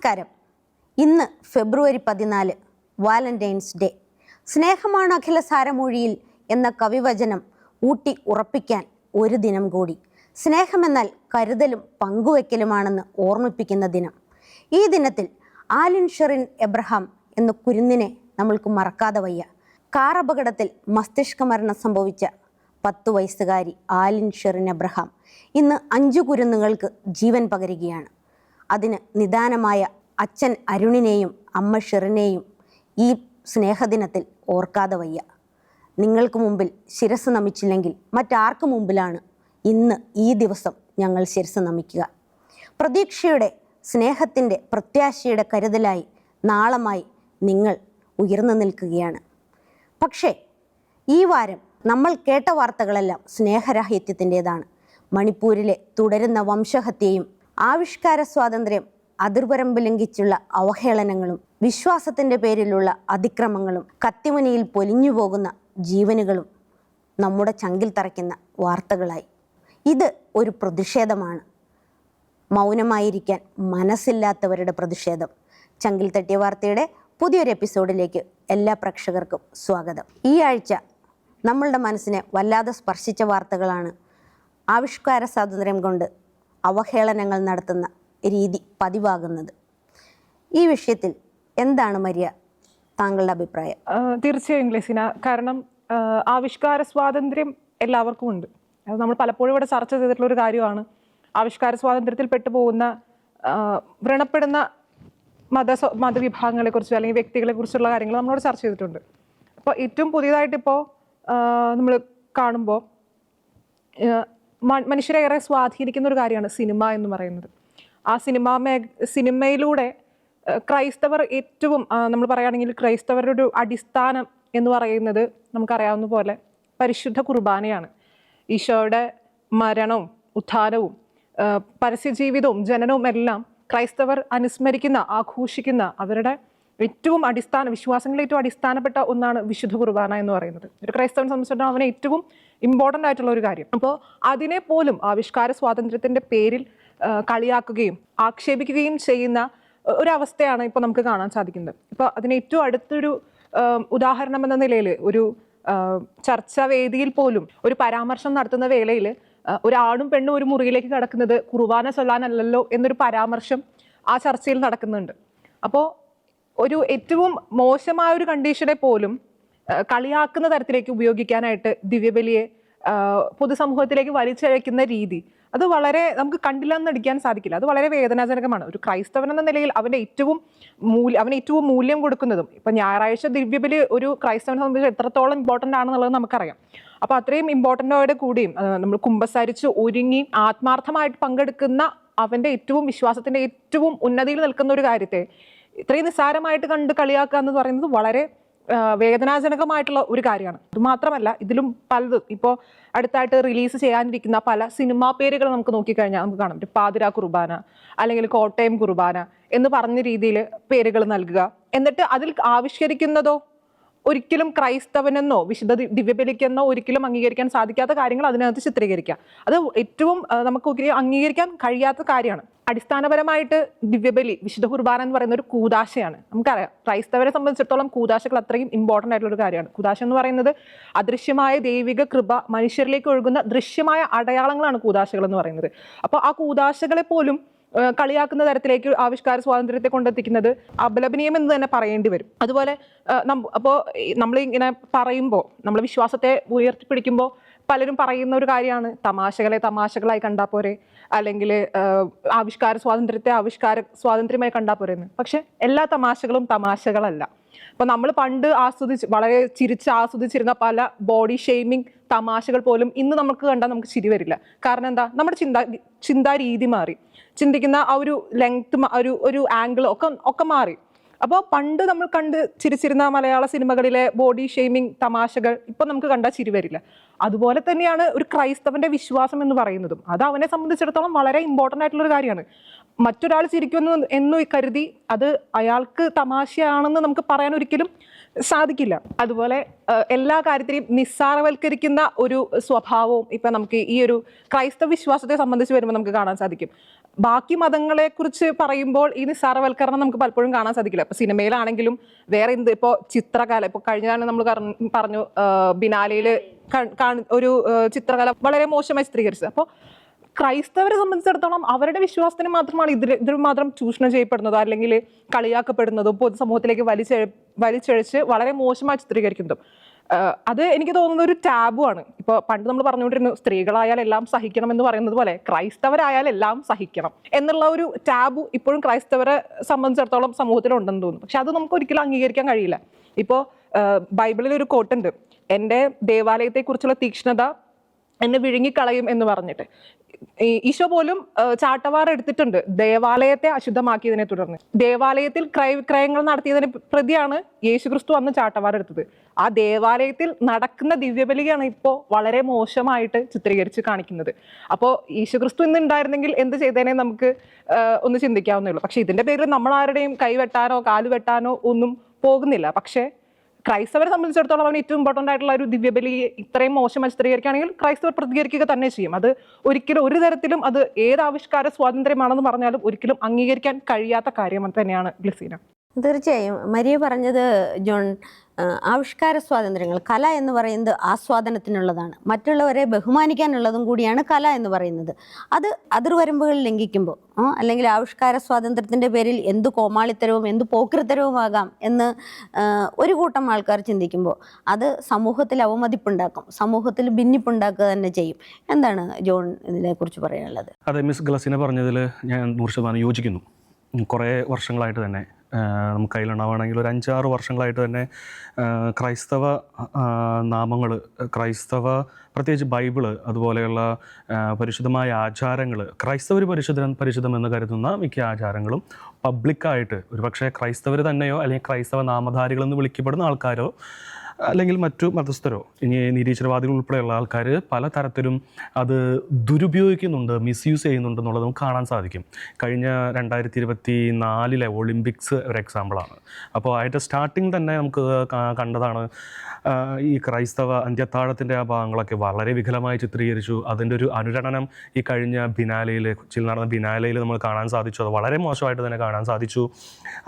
നമസ്കാരം. ഇന്ന് ഫെബ്രുവരി പതിനാല് വാലന്റൈൻസ് ഡേ. സ്നേഹമാണ് അഖില സാരമൊഴിയിൽ എന്ന കവിവചനം ഊട്ടി ഉറപ്പിക്കാൻ ഒരു ദിനം കൂടി. സ്നേഹമെന്നാൽ കരുതലും പങ്കുവെക്കലുമാണെന്ന് ഓർമ്മിപ്പിക്കുന്ന ദിനം. ഈ ദിനത്തിൽ ആലിൻ ഷെറിൻ എബ്രഹാം എന്ന കുരുന്നിനെ നമ്മൾക്ക് മറക്കാതെ വയ്യ. കാർ അപകടത്തിൽ മസ്തിഷ്ക മരണം സംഭവിച്ച പത്ത് വയസ്സുകാരി ആലിൻ ഷെറിൻ എബ്രഹാം ഇന്ന് അഞ്ചു കുരുന്നുകൾക്ക് ജീവൻ പകരുകയാണ്. അതിന് നിദാനമായ അച്ഛൻ അരുണിനെയും അമ്മ ഷെറിനെയും ഈ സ്നേഹദിനത്തിൽ ഓർക്കാതെ വയ്യ. നിങ്ങൾക്ക് മുമ്പിൽ ശിരസ് നമിച്ചില്ലെങ്കിൽ മറ്റാർക്ക് മുമ്പിലാണ് ഇന്ന് ഈ ദിവസം ഞങ്ങൾ ശിരസ് നമിക്കുക. പ്രതീക്ഷയുടെ സ്നേഹത്തിന്റെ പ്രത്യാശയുടെ കരുതലായി നാളമായി നിങ്ങൾ ഉയർന്നു നിൽക്കുകയാണ്. പക്ഷേ ഈ വാരം നമ്മൾ കേട്ട വാർത്തകളെല്ലാം സ്നേഹരാഹിത്യത്തിന്റെതാണ്. മണിപ്പൂരിലെ തുടരുന്ന വംശഹത്യയും ആവിഷ്കാര സ്വാതന്ത്ര്യം അതിർവരമ്പ് ലംഘിച്ചുള്ള അവഹേളനങ്ങളും വിശ്വാസത്തിന്റെ പേരിലുള്ള അതിക്രമങ്ങളും കത്തിമുനയിൽ പൊലിഞ്ഞു പോകുന്ന ജീവനുകളും നമ്മുടെ ചങ്കിൽ തറയ്ക്കുന്ന വാർത്തകളായി. ഇത് ഒരു പ്രതിഷേധമാണ്. മൗനമായിരിക്കാൻ മനസ്സില്ലാത്തവരുടെ പ്രതിഷേധം. ചങ്കിൽ തട്ടിയ വാർത്തയുടെ പുതിയൊരു എപ്പിസോഡിലേക്ക് എല്ലാ പ്രേക്ഷകർക്കും സ്വാഗതം. ഈ ആഴ്ച നമ്മളുടെ മനസ്സിനെ വല്ലാതെ സ്പർശിച്ച വാർത്തകളാണ് ആവിഷ്കാര സ്വാതന്ത്ര്യം കൊണ്ട് അവഹേളനങ്ങൾ നടത്തുന്ന രീതി പതിവാകുന്നത്. ഈ വിഷയത്തിൽ എന്താണ് മരിയ താങ്കളുടെ അഭിപ്രായം? തീർച്ചയായും ഗ്ലസിന. കാരണം ആവിഷ്കാര സ്വാതന്ത്ര്യം എല്ലാവർക്കും ഉണ്ട്. അത് നമ്മൾ പലപ്പോഴും ഇവിടെ ചർച്ച ചെയ്തിട്ടുള്ള ഒരു കാര്യമാണ്. ആവിഷ്കാര സ്വാതന്ത്ര്യത്തിൽ പെട്ടുപോകുന്ന വ്രണപ്പെടുന്ന മത മതവിഭാഗങ്ങളെ കുറിച്ച് അല്ലെങ്കിൽ വ്യക്തികളെക്കുറിച്ചുള്ള കാര്യങ്ങൾ നമ്മളോട് ചർച്ച ചെയ്തിട്ടുണ്ട്. അപ്പോൾ ഏറ്റവും പുതിയതായിട്ടിപ്പോൾ നമ്മൾ കാണുമ്പോൾ മനുഷ്യരെ ഏറെ സ്വാധീനിക്കുന്ന ഒരു കാര്യമാണ് സിനിമ എന്ന് പറയുന്നത്. ആ സിനിമ മേ സിനിമയിലൂടെ ക്രൈസ്തവർ ഏറ്റവും നമ്മൾ പറയുകയാണെങ്കിൽ ക്രൈസ്തവരുടെ ഒരു അടിസ്ഥാനം എന്ന് പറയുന്നത് നമുക്കറിയാവുന്ന പോലെ പരിശുദ്ധ കുർബാനയാണ്. ഈശോയുടെ മരണവും ഉത്ഥാനവും പരസ്യജീവിതവും ജനനവും എല്ലാം ക്രൈസ്തവർ അനുസ്മരിക്കുന്ന ആഘോഷിക്കുന്ന അവരുടെ ഏറ്റവും അടിസ്ഥാന വിശ്വാസങ്ങളിൽ ഏറ്റവും അടിസ്ഥാനപ്പെട്ട ഒന്നാണ് വിശുദ്ധ കുർബാന എന്ന് പറയുന്നത്. ഒരു ക്രൈസ്തവനെ സംബന്ധിച്ചിടത്തോളം അവനെ ഏറ്റവും ഇമ്പോർട്ടന്റ് ആയിട്ടുള്ള ഒരു കാര്യം. അപ്പോൾ അതിനെ പോലും ആവിഷ്കാര സ്വാതന്ത്ര്യത്തിന്റെ പേരിൽ കളിയാക്കുകയും ആക്ഷേപിക്കുകയും ചെയ്യുന്ന ഒരവസ്ഥയാണ് ഇപ്പോൾ നമുക്ക് കാണാൻ സാധിക്കുന്നത്. ഇപ്പോൾ അതിന് ഏറ്റവും അടുത്തൊരു ഉദാഹരണം എന്ന നിലയിൽ ഒരു ചർച്ചാ വേദിയിൽ പോലും ഒരു പരാമർശം നടത്തുന്ന വേളയിൽ ഒരാണും പെണ്ണും ഒരു മുറിയിലേക്ക് കടക്കുന്നത് കുർബാന ചൊല്ലാനല്ലല്ലോ എന്നൊരു പരാമർശം ആ ചർച്ചയിൽ നടക്കുന്നുണ്ട്. അപ്പോൾ ഒരു ഏറ്റവും മോശമായ ഒരു കണ്ടീഷനെ പോലും കളിയാക്കുന്ന തരത്തിലേക്ക് ഉപയോഗിക്കാനായിട്ട് ദിവ്യബലിയെ പൊതുസമൂഹത്തിലേക്ക് വലിച്ചഴയ്ക്കുന്ന രീതി. അത് വളരെ നമുക്ക് കണ്ടില്ലെന്ന് നടിക്കാൻ സാധിക്കില്ല. അത് വളരെ വേദനാജനകമാണ്. ഒരു ക്രൈസ്തവൻ എന്ന നിലയിൽ അവന്റെ ഏറ്റവും മൂല്യം അവന് ഏറ്റവും മൂല്യം കൊടുക്കുന്നതും ഇപ്പം ഞായറാഴ്ച ദിവ്യബലി ഒരു ക്രൈസ്തവനെ സംബന്ധിച്ച് എത്രത്തോളം ഇമ്പോർട്ടന്റ് ആണെന്നുള്ളത് നമുക്കറിയാം. അപ്പോൾ അത്രയും ഇമ്പോർട്ടന്റോടെ കൂടിയും നമ്മൾ കുമ്പസാരിച്ച് ഒരുങ്ങി ആത്മാർത്ഥമായിട്ട് പങ്കെടുക്കുന്ന അവന്റെ ഏറ്റവും വിശ്വാസത്തിന്റെ ഏറ്റവും ഉന്നതിയിൽ നിൽക്കുന്ന ഒരു കാര്യത്തെ ഇത്രയും നിസ്സാരമായിട്ട് കണ്ട് കളിയാക്കുക എന്ന് പറയുന്നത് വളരെ വേദനാജനകമായിട്ടുള്ള ഒരു കാര്യമാണ്. ഇത് മാത്രമല്ല ഇതിലും പലതും. ഇപ്പോൾ അടുത്തായിട്ട് റിലീസ് ചെയ്യാനിരിക്കുന്ന പല സിനിമാ പേരുകൾ നമുക്ക് നോക്കിക്കഴിഞ്ഞാൽ നമുക്ക് കാണാം പാതിര കുർബാന അല്ലെങ്കിൽ കോട്ടയം കുർബാന എന്ന് പറഞ്ഞ രീതിയിൽ പേരുകൾ നൽകുക. എന്നിട്ട് അതിൽ ആവിഷ്കരിക്കുന്നതോ ഒരിക്കലും ക്രൈസ്തവനെന്നോ വിശുദ്ധ ദിവ്യബലിക്കെന്നോ ഒരിക്കലും അംഗീകരിക്കാൻ സാധിക്കാത്ത കാര്യങ്ങൾ അതിനകത്ത് ചിത്രീകരിക്കുക അത് ഏറ്റവും നമുക്ക് ഒരിക്കലും അംഗീകരിക്കാൻ കഴിയാത്ത കാര്യമാണ്. അടിസ്ഥാനപരമായിട്ട് ദിവ്യബലി വിശുദ്ധ കുർബാന എന്ന് പറയുന്ന ഒരു കൂതാശയാണ് നമുക്കറിയാം ക്രൈസ്തവരെ സംബന്ധിച്ചിടത്തോളം കൂതാശകൾ അത്രയും ഇമ്പോർട്ടന്റ് ആയിട്ടുള്ള ഒരു കാര്യമാണ്. കൂതാശ എന്ന് പറയുന്നത് അദൃശ്യമായ ദൈവിക കൃപ മനുഷ്യരിലേക്ക് ഒഴുകുന്ന ദൃശ്യമായ അടയാളങ്ങളാണ് കൂതാശകൾ എന്ന് പറയുന്നത്. അപ്പോൾ ആ കൂതാശകളെ പോലും കളിയാക്കുന്ന തരത്തിലേക്ക് ആവിഷ്കാര സ്വാതന്ത്ര്യത്തെ കൊണ്ടെത്തിക്കുന്നത് അപലപനീയം എന്ന് തന്നെ പറയേണ്ടി വരും. അതുപോലെ അപ്പോൾ നമ്മൾ ഇങ്ങനെ പറയുമ്പോൾ നമ്മൾ വിശ്വാസത്തെ ഉയർത്തിപ്പിടിക്കുമ്പോൾ പലരും പറയുന്ന ഒരു കാര്യമാണ് തമാശകളെ തമാശകളായി കണ്ടാൽ പോരെ അല്ലെങ്കിൽ ആവിഷ്കാര സ്വാതന്ത്ര്യത്തെ ആവിഷ്കാര സ്വാതന്ത്ര്യമായി കണ്ടാൽ പോരെ എന്ന് പക്ഷെ എല്ലാ തമാശകളും തമാശകളല്ല. അപ്പൊ നമ്മൾ പണ്ട് ആസ്വദിച്ച് വളരെ ചിരിച്ച് ആസ്വദിച്ചിരുന്ന പല ബോഡി ഷെയ്മിങ് തമാശകൾ പോലും ഇന്ന് നമുക്ക് കണ്ടാൽ നമുക്ക് ചിരി വരില്ല. കാരണം എന്താ? നമ്മുടെ ചിന്താ ചിന്താ രീതി മാറി. ചിന്തിക്കുന്ന ആ ഒരു ലെങ്ത് ഒരു ഒരു ആംഗിൾ ഒക്കെ ഒക്കെ മാറി. അപ്പോൾ പണ്ട് നമ്മൾ കണ്ട് ചിരിച്ചിരുന്ന മലയാള സിനിമകളിലെ ബോഡി ഷെയ്മിങ് തമാശകൾ ഇപ്പം നമുക്ക് കണ്ടാൽ ചിരി വരില്ല. അതുപോലെ തന്നെയാണ് ഒരു ക്രൈസ്തവന്റെ വിശ്വാസം എന്ന് പറയുന്നതും. അത് അവനെ സംബന്ധിച്ചിടത്തോളം വളരെ ഇമ്പോർട്ടന്റ് ആയിട്ടുള്ളൊരു കാര്യമാണ്. മറ്റൊരാൾ ചിരിക്കുന്നു എന്ന് കരുതി അത് അയാൾക്ക് തമാശയാണെന്ന് നമുക്ക് പറയാൻ ഒരിക്കലും സാധിക്കില്ല. അതുപോലെ എല്ലാ കാര്യത്തിനെയും നിസ്സാരവൽക്കരിക്കുന്ന ഒരു സ്വഭാവവും ഇപ്പം നമുക്ക് ഈ ഒരു ക്രൈസ്തവ വിശ്വാസത്തെ സംബന്ധിച്ച് വരുമ്പോൾ നമുക്ക് കാണാൻ സാധിക്കും. ബാക്കി മതങ്ങളെ കുറിച്ച് പറയുമ്പോൾ ഈ നിസ്സാരവൽക്കരണം നമുക്ക് പലപ്പോഴും കാണാൻ സാധിക്കില്ല. ഇപ്പൊ സിനിമയിലാണെങ്കിലും വേറെ എന്ത് ഇപ്പോൾ ചിത്രകല ഇപ്പോൾ കഴിഞ്ഞാണ് നമ്മൾ പറഞ്ഞു ബിനാലയിൽ ഒരു ചിത്രകല വളരെ മോശമായി ചിത്രീകരിച്ചത്. അപ്പോൾ ക്രൈസ്തവരെ സംബന്ധിച്ചിടത്തോളം അവരുടെ വിശ്വാസത്തിന് മാത്രമാണ് ഇതിൽ ഇതിൽ മാത്രം ചൂഷണം ചെയ്യപ്പെടുന്നതോ അല്ലെങ്കിൽ കളിയാക്കപ്പെടുന്നതും പൊതുസമൂഹത്തിലേക്ക് വലിച്ചെ വലിച്ചെഴിച്ച് വളരെ മോശമായി ചിത്രീകരിക്കുന്നതും. അത് എനിക്ക് തോന്നുന്ന ഒരു ടാബു ആണ്. ഇപ്പോൾ പണ്ട് നമ്മൾ പറഞ്ഞുകൊണ്ടിരുന്നു സ്ത്രീകളായാൽ എല്ലാം സഹിക്കണം എന്ന് പറയുന്നത് പോലെ ക്രൈസ്തവരായാൽ എല്ലാം സഹിക്കണം എന്നുള്ള ഒരു ടാബു ഇപ്പോഴും ക്രൈസ്തവരെ സംബന്ധിച്ചിടത്തോളം സമൂഹത്തിലുണ്ടെന്ന് തോന്നുന്നു. പക്ഷെ അത് നമുക്ക് ഒരിക്കലും അംഗീകരിക്കാൻ കഴിയില്ല. ഇപ്പോൾ ബൈബിളിൽ ഒരു കോട്ടുണ്ട് എന്റെ ദേവാലയത്തെക്കുറിച്ചുള്ള തീക്ഷ്ണത എന്നെ വിഴുങ്ങിക്കളയും എന്ന് പറഞ്ഞിട്ട്. ഈശോ പോലും ചാട്ടവാർ എടുത്തിട്ടുണ്ട് ദേവാലയത്തെ അശുദ്ധമാക്കിയതിനെ തുടർന്ന്. ദേവാലയത്തിൽ ക്രയ ക്രയങ്ങൾ നടത്തിയതിനെ പ്രതിയാണ് യേശുക്രിസ്തു അന്ന് ചാട്ടവാർ എടുത്തത്. ആ ദേവാലയത്തിൽ നടക്കുന്ന ദിവ്യബലിയാണ് ഇപ്പോൾ വളരെ മോശമായിട്ട് ചിത്രീകരിച്ച് കാണിക്കുന്നത്. അപ്പോൾ യേശുക്രിസ്തു ഇന്ന് ഉണ്ടായിരുന്നെങ്കിൽ എന്ത് ചെയ്തേനെ നമുക്ക് ഒന്ന് ചിന്തിക്കാവുന്നേ ഉള്ളൂ. പക്ഷെ ഇതിന്റെ പേരിൽ നമ്മൾ ആരുടെയും കൈ വെട്ടാനോ കാൽ വെട്ടാനോ ഒന്നും പോകുന്നില്ല. പക്ഷേ ക്രൈസ്തവരെ സംബന്ധിച്ചിടത്തോളം അവന് ഏറ്റവും ഇമ്പോർട്ടന്റ് ആയിട്ടുള്ള ഒരു ദിവ്യബലി ഇത്രയും മോശമായി ചിത്രീകരിക്കുകയാണെങ്കിൽ ക്രൈസ്തവർ പ്രതികരിക്കുക തന്നെ ചെയ്യും. അത് ഒരിക്കലും ഒരു തരത്തിലും അത് ഏത് ആവിഷ്കാര സ്വാതന്ത്ര്യമാണെന്ന് പറഞ്ഞാലും ഒരിക്കലും അംഗീകരിക്കാൻ കഴിയാത്ത കാര്യം തന്നെയാണ് ഗ്ലിസീന. തീർച്ചയായും. മരിയ പറഞ്ഞത് ജോൺ ആവിഷ്കാര സ്വാതന്ത്ര്യങ്ങൾ കല എന്ന് പറയുന്നത് ആസ്വാദനത്തിനുള്ളതാണ്. മറ്റുള്ളവരെ ബഹുമാനിക്കാനുള്ളതും കൂടിയാണ് കല എന്ന് പറയുന്നത്. അത് അതിർവരമ്പുകൾ ലംഘിക്കുമ്പോൾ അല്ലെങ്കിൽ ആവിഷ്കാര സ്വാതന്ത്ര്യത്തിന്റെ പേരിൽ എന്ത് കോമാളിത്തരവും എന്ത് പോക്കൃത്തരവുമാകാം എന്ന് ഒരു കൂട്ടം ആൾക്കാർ ചിന്തിക്കുമ്പോൾ അത് സമൂഹത്തിൽ അവമതിപ്പുണ്ടാക്കും. സമൂഹത്തിൽ ഭിന്നിപ്പുണ്ടാക്കുക തന്നെ ചെയ്യും. എന്താണ് ജോൺ ഇതിനെക്കുറിച്ച് പറയാനുള്ളത്? അതെ മിസ് ഗ്ലസിനെ പറഞ്ഞതിൽ ഞാൻ നൂറ് ശതമാനം യോജിക്കുന്നു. കുറേ വർഷങ്ങളായിട്ട് തന്നെ നമുക്ക് കയ്യിലുണ്ടാവുകയാണെങ്കിൽ ഒരു അഞ്ചാറ് വർഷങ്ങളായിട്ട് തന്നെ ക്രൈസ്തവ നാമങ്ങൾ ക്രൈസ്തവ പ്രത്യേകിച്ച് ബൈബിൾ അതുപോലെയുള്ള പരിശുദ്ധമായ ആചാരങ്ങൾ ക്രൈസ്തവർ പരിശുദ്ധ പരിശുദ്ധം എന്ന് കരുതുന്ന മിക്ക ആചാരങ്ങളും പബ്ലിക്കായിട്ട് ഒരുപക്ഷെ ക്രൈസ്തവർ തന്നെയോ അല്ലെങ്കിൽ ക്രൈസ്തവ നാമധാരികളെന്ന് വിളിക്കപ്പെടുന്ന ആൾക്കാരോ അല്ലെങ്കിൽ മറ്റു മതസ്ഥരോ ഇനി നിരീശ്വരവാദികൾ ഉൾപ്പെടെയുള്ള ആൾക്കാർ പല തരത്തിലും അത് ദുരുപയോഗിക്കുന്നുണ്ട് മിസ്യൂസ് ചെയ്യുന്നുണ്ട് എന്നുള്ളത് നമുക്ക് കാണാൻ സാധിക്കും. കഴിഞ്ഞ രണ്ടായിരത്തി ഇരുപത്തി നാലിലെ ഒളിമ്പിക്സ് ഒരു എക്സാമ്പിളാണ് അപ്പോൾ അതിന്റെ സ്റ്റാർട്ടിങ് തന്നെ നമുക്ക് കണ്ടതാണ്. ഈ ക്രൈസ്തവ അന്ത്യത്താഴത്തിന്റെ ആ ഭാഗങ്ങളൊക്കെ വളരെ വികലമായി ചിത്രീകരിച്ചു. അതിന്റെ ഒരു അനുരണനം ഈ കഴിഞ്ഞ ബിനാലയിൽ കൊച്ചിയിൽ നടന്ന ബിനാലയിൽ നമ്മൾ കാണാൻ സാധിച്ചു. അത് വളരെ മോശമായിട്ട് തന്നെ കാണാൻ സാധിച്ചു.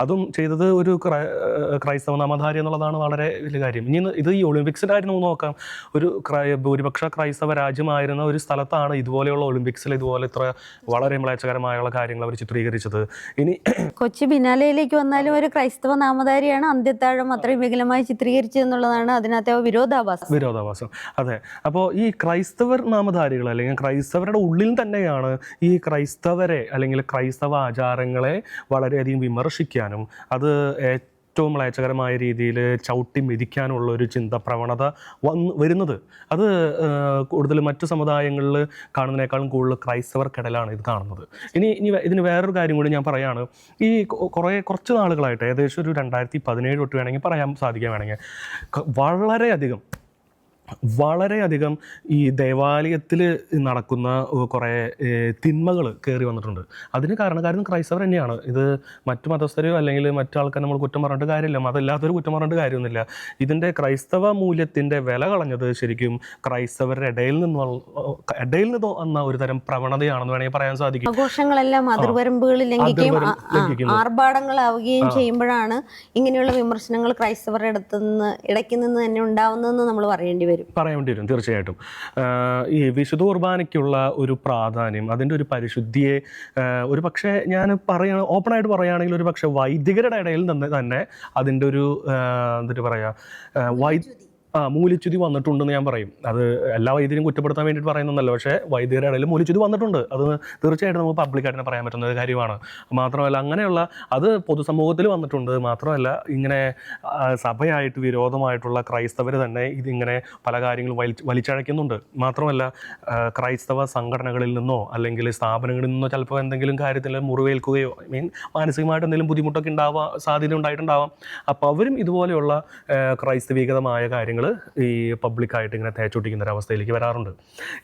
അതും ചെയ്തത് ഒരു ക്രൈ- ക്രൈസ്തവ നാമധാരി എന്നുള്ളതാണ് വളരെ വലിയ കാര്യം. ഇനി ഇത് ഈ ഒളിമ്പിക്സിന്റെ കാര്യം നോക്കാം. ഒരു ക്രൈ ഭൂരിപക്ഷ ക്രൈസ്തവ രാജ്യമായിരുന്ന ഒരു സ്ഥലത്താണ് ഇതുപോലെയുള്ള ഒളിമ്പിക്സിൽ ഇതുപോലെ ഇത്ര വളരെ മ്ലേച്ഛകരമായുള്ള കാര്യങ്ങൾ അവർ ചിത്രീകരിച്ചത്. ഇനി കൊച്ചി ബിനാലയിലേക്ക് വന്നാലും ഒരു ക്രൈസ്തവ നാമധാരിയാണ് അന്ത്യത്താഴം അത്രയും വികലമായി ചിത്രീകരിച്ചത് എന്നുള്ളതാണ് അതിനകത്തെ വിരോധാഭാസം. വിരോധാഭാസം. അതെ. അപ്പോൾ ഈ ക്രൈസ്തവർ നാമധാരികൾ അല്ലെങ്കിൽ ക്രൈസ്തവരുടെ ഉള്ളിൽ തന്നെയാണ് ഈ ക്രൈസ്തവരെ അല്ലെങ്കിൽ ക്രൈസ്തവ ആചാരങ്ങളെ വളരെയധികം വിമർശിക്കാനും അത് ഏറ്റവും മ്ലേച്ഛകരമായ രീതിയിൽ ചവിട്ടി മെതിക്കാനുള്ള ഒരു ചിന്ത പ്രവണത വന്ന് വരുന്നത്. അത് കൂടുതൽ മറ്റു സമുദായങ്ങളിൽ കാണുന്നതിനേക്കാളും കൂടുതൽ ക്രൈസ്തവർക്കിടയിലാണ് ഇത് കാണുന്നത്. ഇനി ഇനി ഇതിന് വേറൊരു കാര്യം കൂടി ഞാൻ പറയാണ്. ഈ കുറേ കുറച്ച് നാളുകളായിട്ട് ഏകദേശം ഒരു രണ്ടായിരത്തി പതിനേഴ് തൊട്ട് വേണമെങ്കിൽ പറയാൻ സാധിക്കാൻ വേണമെങ്കിൽ വളരെയധികം വളരെയധികം ഈ ദേവാലയത്തിൽ നടക്കുന്ന കുറേ തിന്മകൾ കയറി വന്നിട്ടുണ്ട്. അതിന് കാരണക്കാരൻ ക്രൈസ്തവർ തന്നെയാണ്. ഇത് മറ്റു മതസ്ഥരെയോ അല്ലെങ്കിൽ മറ്റാൾക്കാർ നമ്മൾ കുറ്റം പറഞ്ഞിട്ട് കാര്യമില്ല. മതമില്ലാത്തൊരു കുറ്റം പറഞ്ഞിട്ട് കാര്യമൊന്നുമില്ല. ഇതിന്റെ ക്രൈസ്തവ മൂല്യത്തിന്റെ വില കളഞ്ഞത് ശരിക്കും ക്രൈസ്തവരുടെ ഇടയിൽ നിന്നുള്ള ഇടയിൽ നിന്ന് വന്ന ഒരു തരം പ്രവണതയാണെന്ന് വേണമെങ്കിൽ പറയാൻ സാധിക്കും. ആഘോഷങ്ങളെല്ലാം അതിർവരമ്പുകൾ ലംഘിക്കുകയും. ആർഭാടങ്ങളാവുകയും ചെയ്യുമ്പോഴാണ് ഇങ്ങനെയുള്ള വിമർശനങ്ങൾ ക്രൈസ്തവരുടെ അടുത്ത് നിന്ന് ഇടയ്ക്ക് നിന്ന് തന്നെ ഉണ്ടാവുന്നതെന്ന് നമ്മൾ പറയേണ്ടി വരും. പറയാൻ വേണ്ടി വരും തീർച്ചയായിട്ടും ഈ വിശുദ്ധ കുർബാനയ്ക്കുള്ള ഒരു പ്രാധാന്യം അതിന്റെ ഒരു പരിശുദ്ധിയെ ഒരു പക്ഷേ ഞാൻ പറയണ ഓപ്പണായിട്ട് പറയുകയാണെങ്കിൽ ഒരു പക്ഷേ വൈദികരുടെ ഇടയിൽ നിന്ന് തന്നെ അതിന്റെ ഒരു എന്നിട്ട് പറയുക വൈ ആ മൂലിച്യുതി വന്നിട്ടുണ്ടെന്ന് ഞാൻ പറയും. അത് എല്ലാ വൈദ്യരും കുറ്റപ്പെടുത്താൻ വേണ്ടിയിട്ട് പറയുന്നതല്ല. പക്ഷേ വൈദ്യരുടെ ഇടയിൽ മൂലിച്ചുതി വന്നിട്ടുണ്ട്. അത് തീർച്ചയായിട്ടും നമുക്ക് പബ്ലിക്കായിട്ട് തന്നെ പറയാൻ പറ്റുന്ന ഒരു കാര്യമാണ്. മാത്രമല്ല അങ്ങനെയുള്ള അത് പൊതുസമൂഹത്തിൽ വന്നിട്ടുണ്ട്. മാത്രമല്ല ഇങ്ങനെ സഭയായിട്ട് വിരോധമായിട്ടുള്ള ക്രൈസ്തവർ തന്നെ ഇതിങ്ങനെ പല കാര്യങ്ങളും വലി വലിച്ചഴയ്ക്കുന്നുണ്ട്. മാത്രമല്ല ക്രൈസ്തവ സംഘടനകളിൽ നിന്നോ അല്ലെങ്കിൽ സ്ഥാപനങ്ങളിൽ നിന്നോ ചിലപ്പോൾ എന്തെങ്കിലും കാര്യത്തിൽ മുറിവേൽക്കുകയോ ഐ മീൻ മാനസികമായിട്ട് എന്തെങ്കിലും ബുദ്ധിമുട്ടൊക്കെ ഉണ്ടാവാൻ സാധ്യത ഉണ്ടായിട്ടുണ്ടാവാം. അപ്പോൾ അവരും ഇതുപോലെയുള്ള ക്രൈസ്തവികതമായ കാര്യങ്ങൾ ഈ പബ്ലിക്കായിട്ട് ഇങ്ങനെ തേച്ചൊട്ടിക്കുന്ന ഒരു അവസ്ഥയിലേക്ക് വരാറുണ്ട്.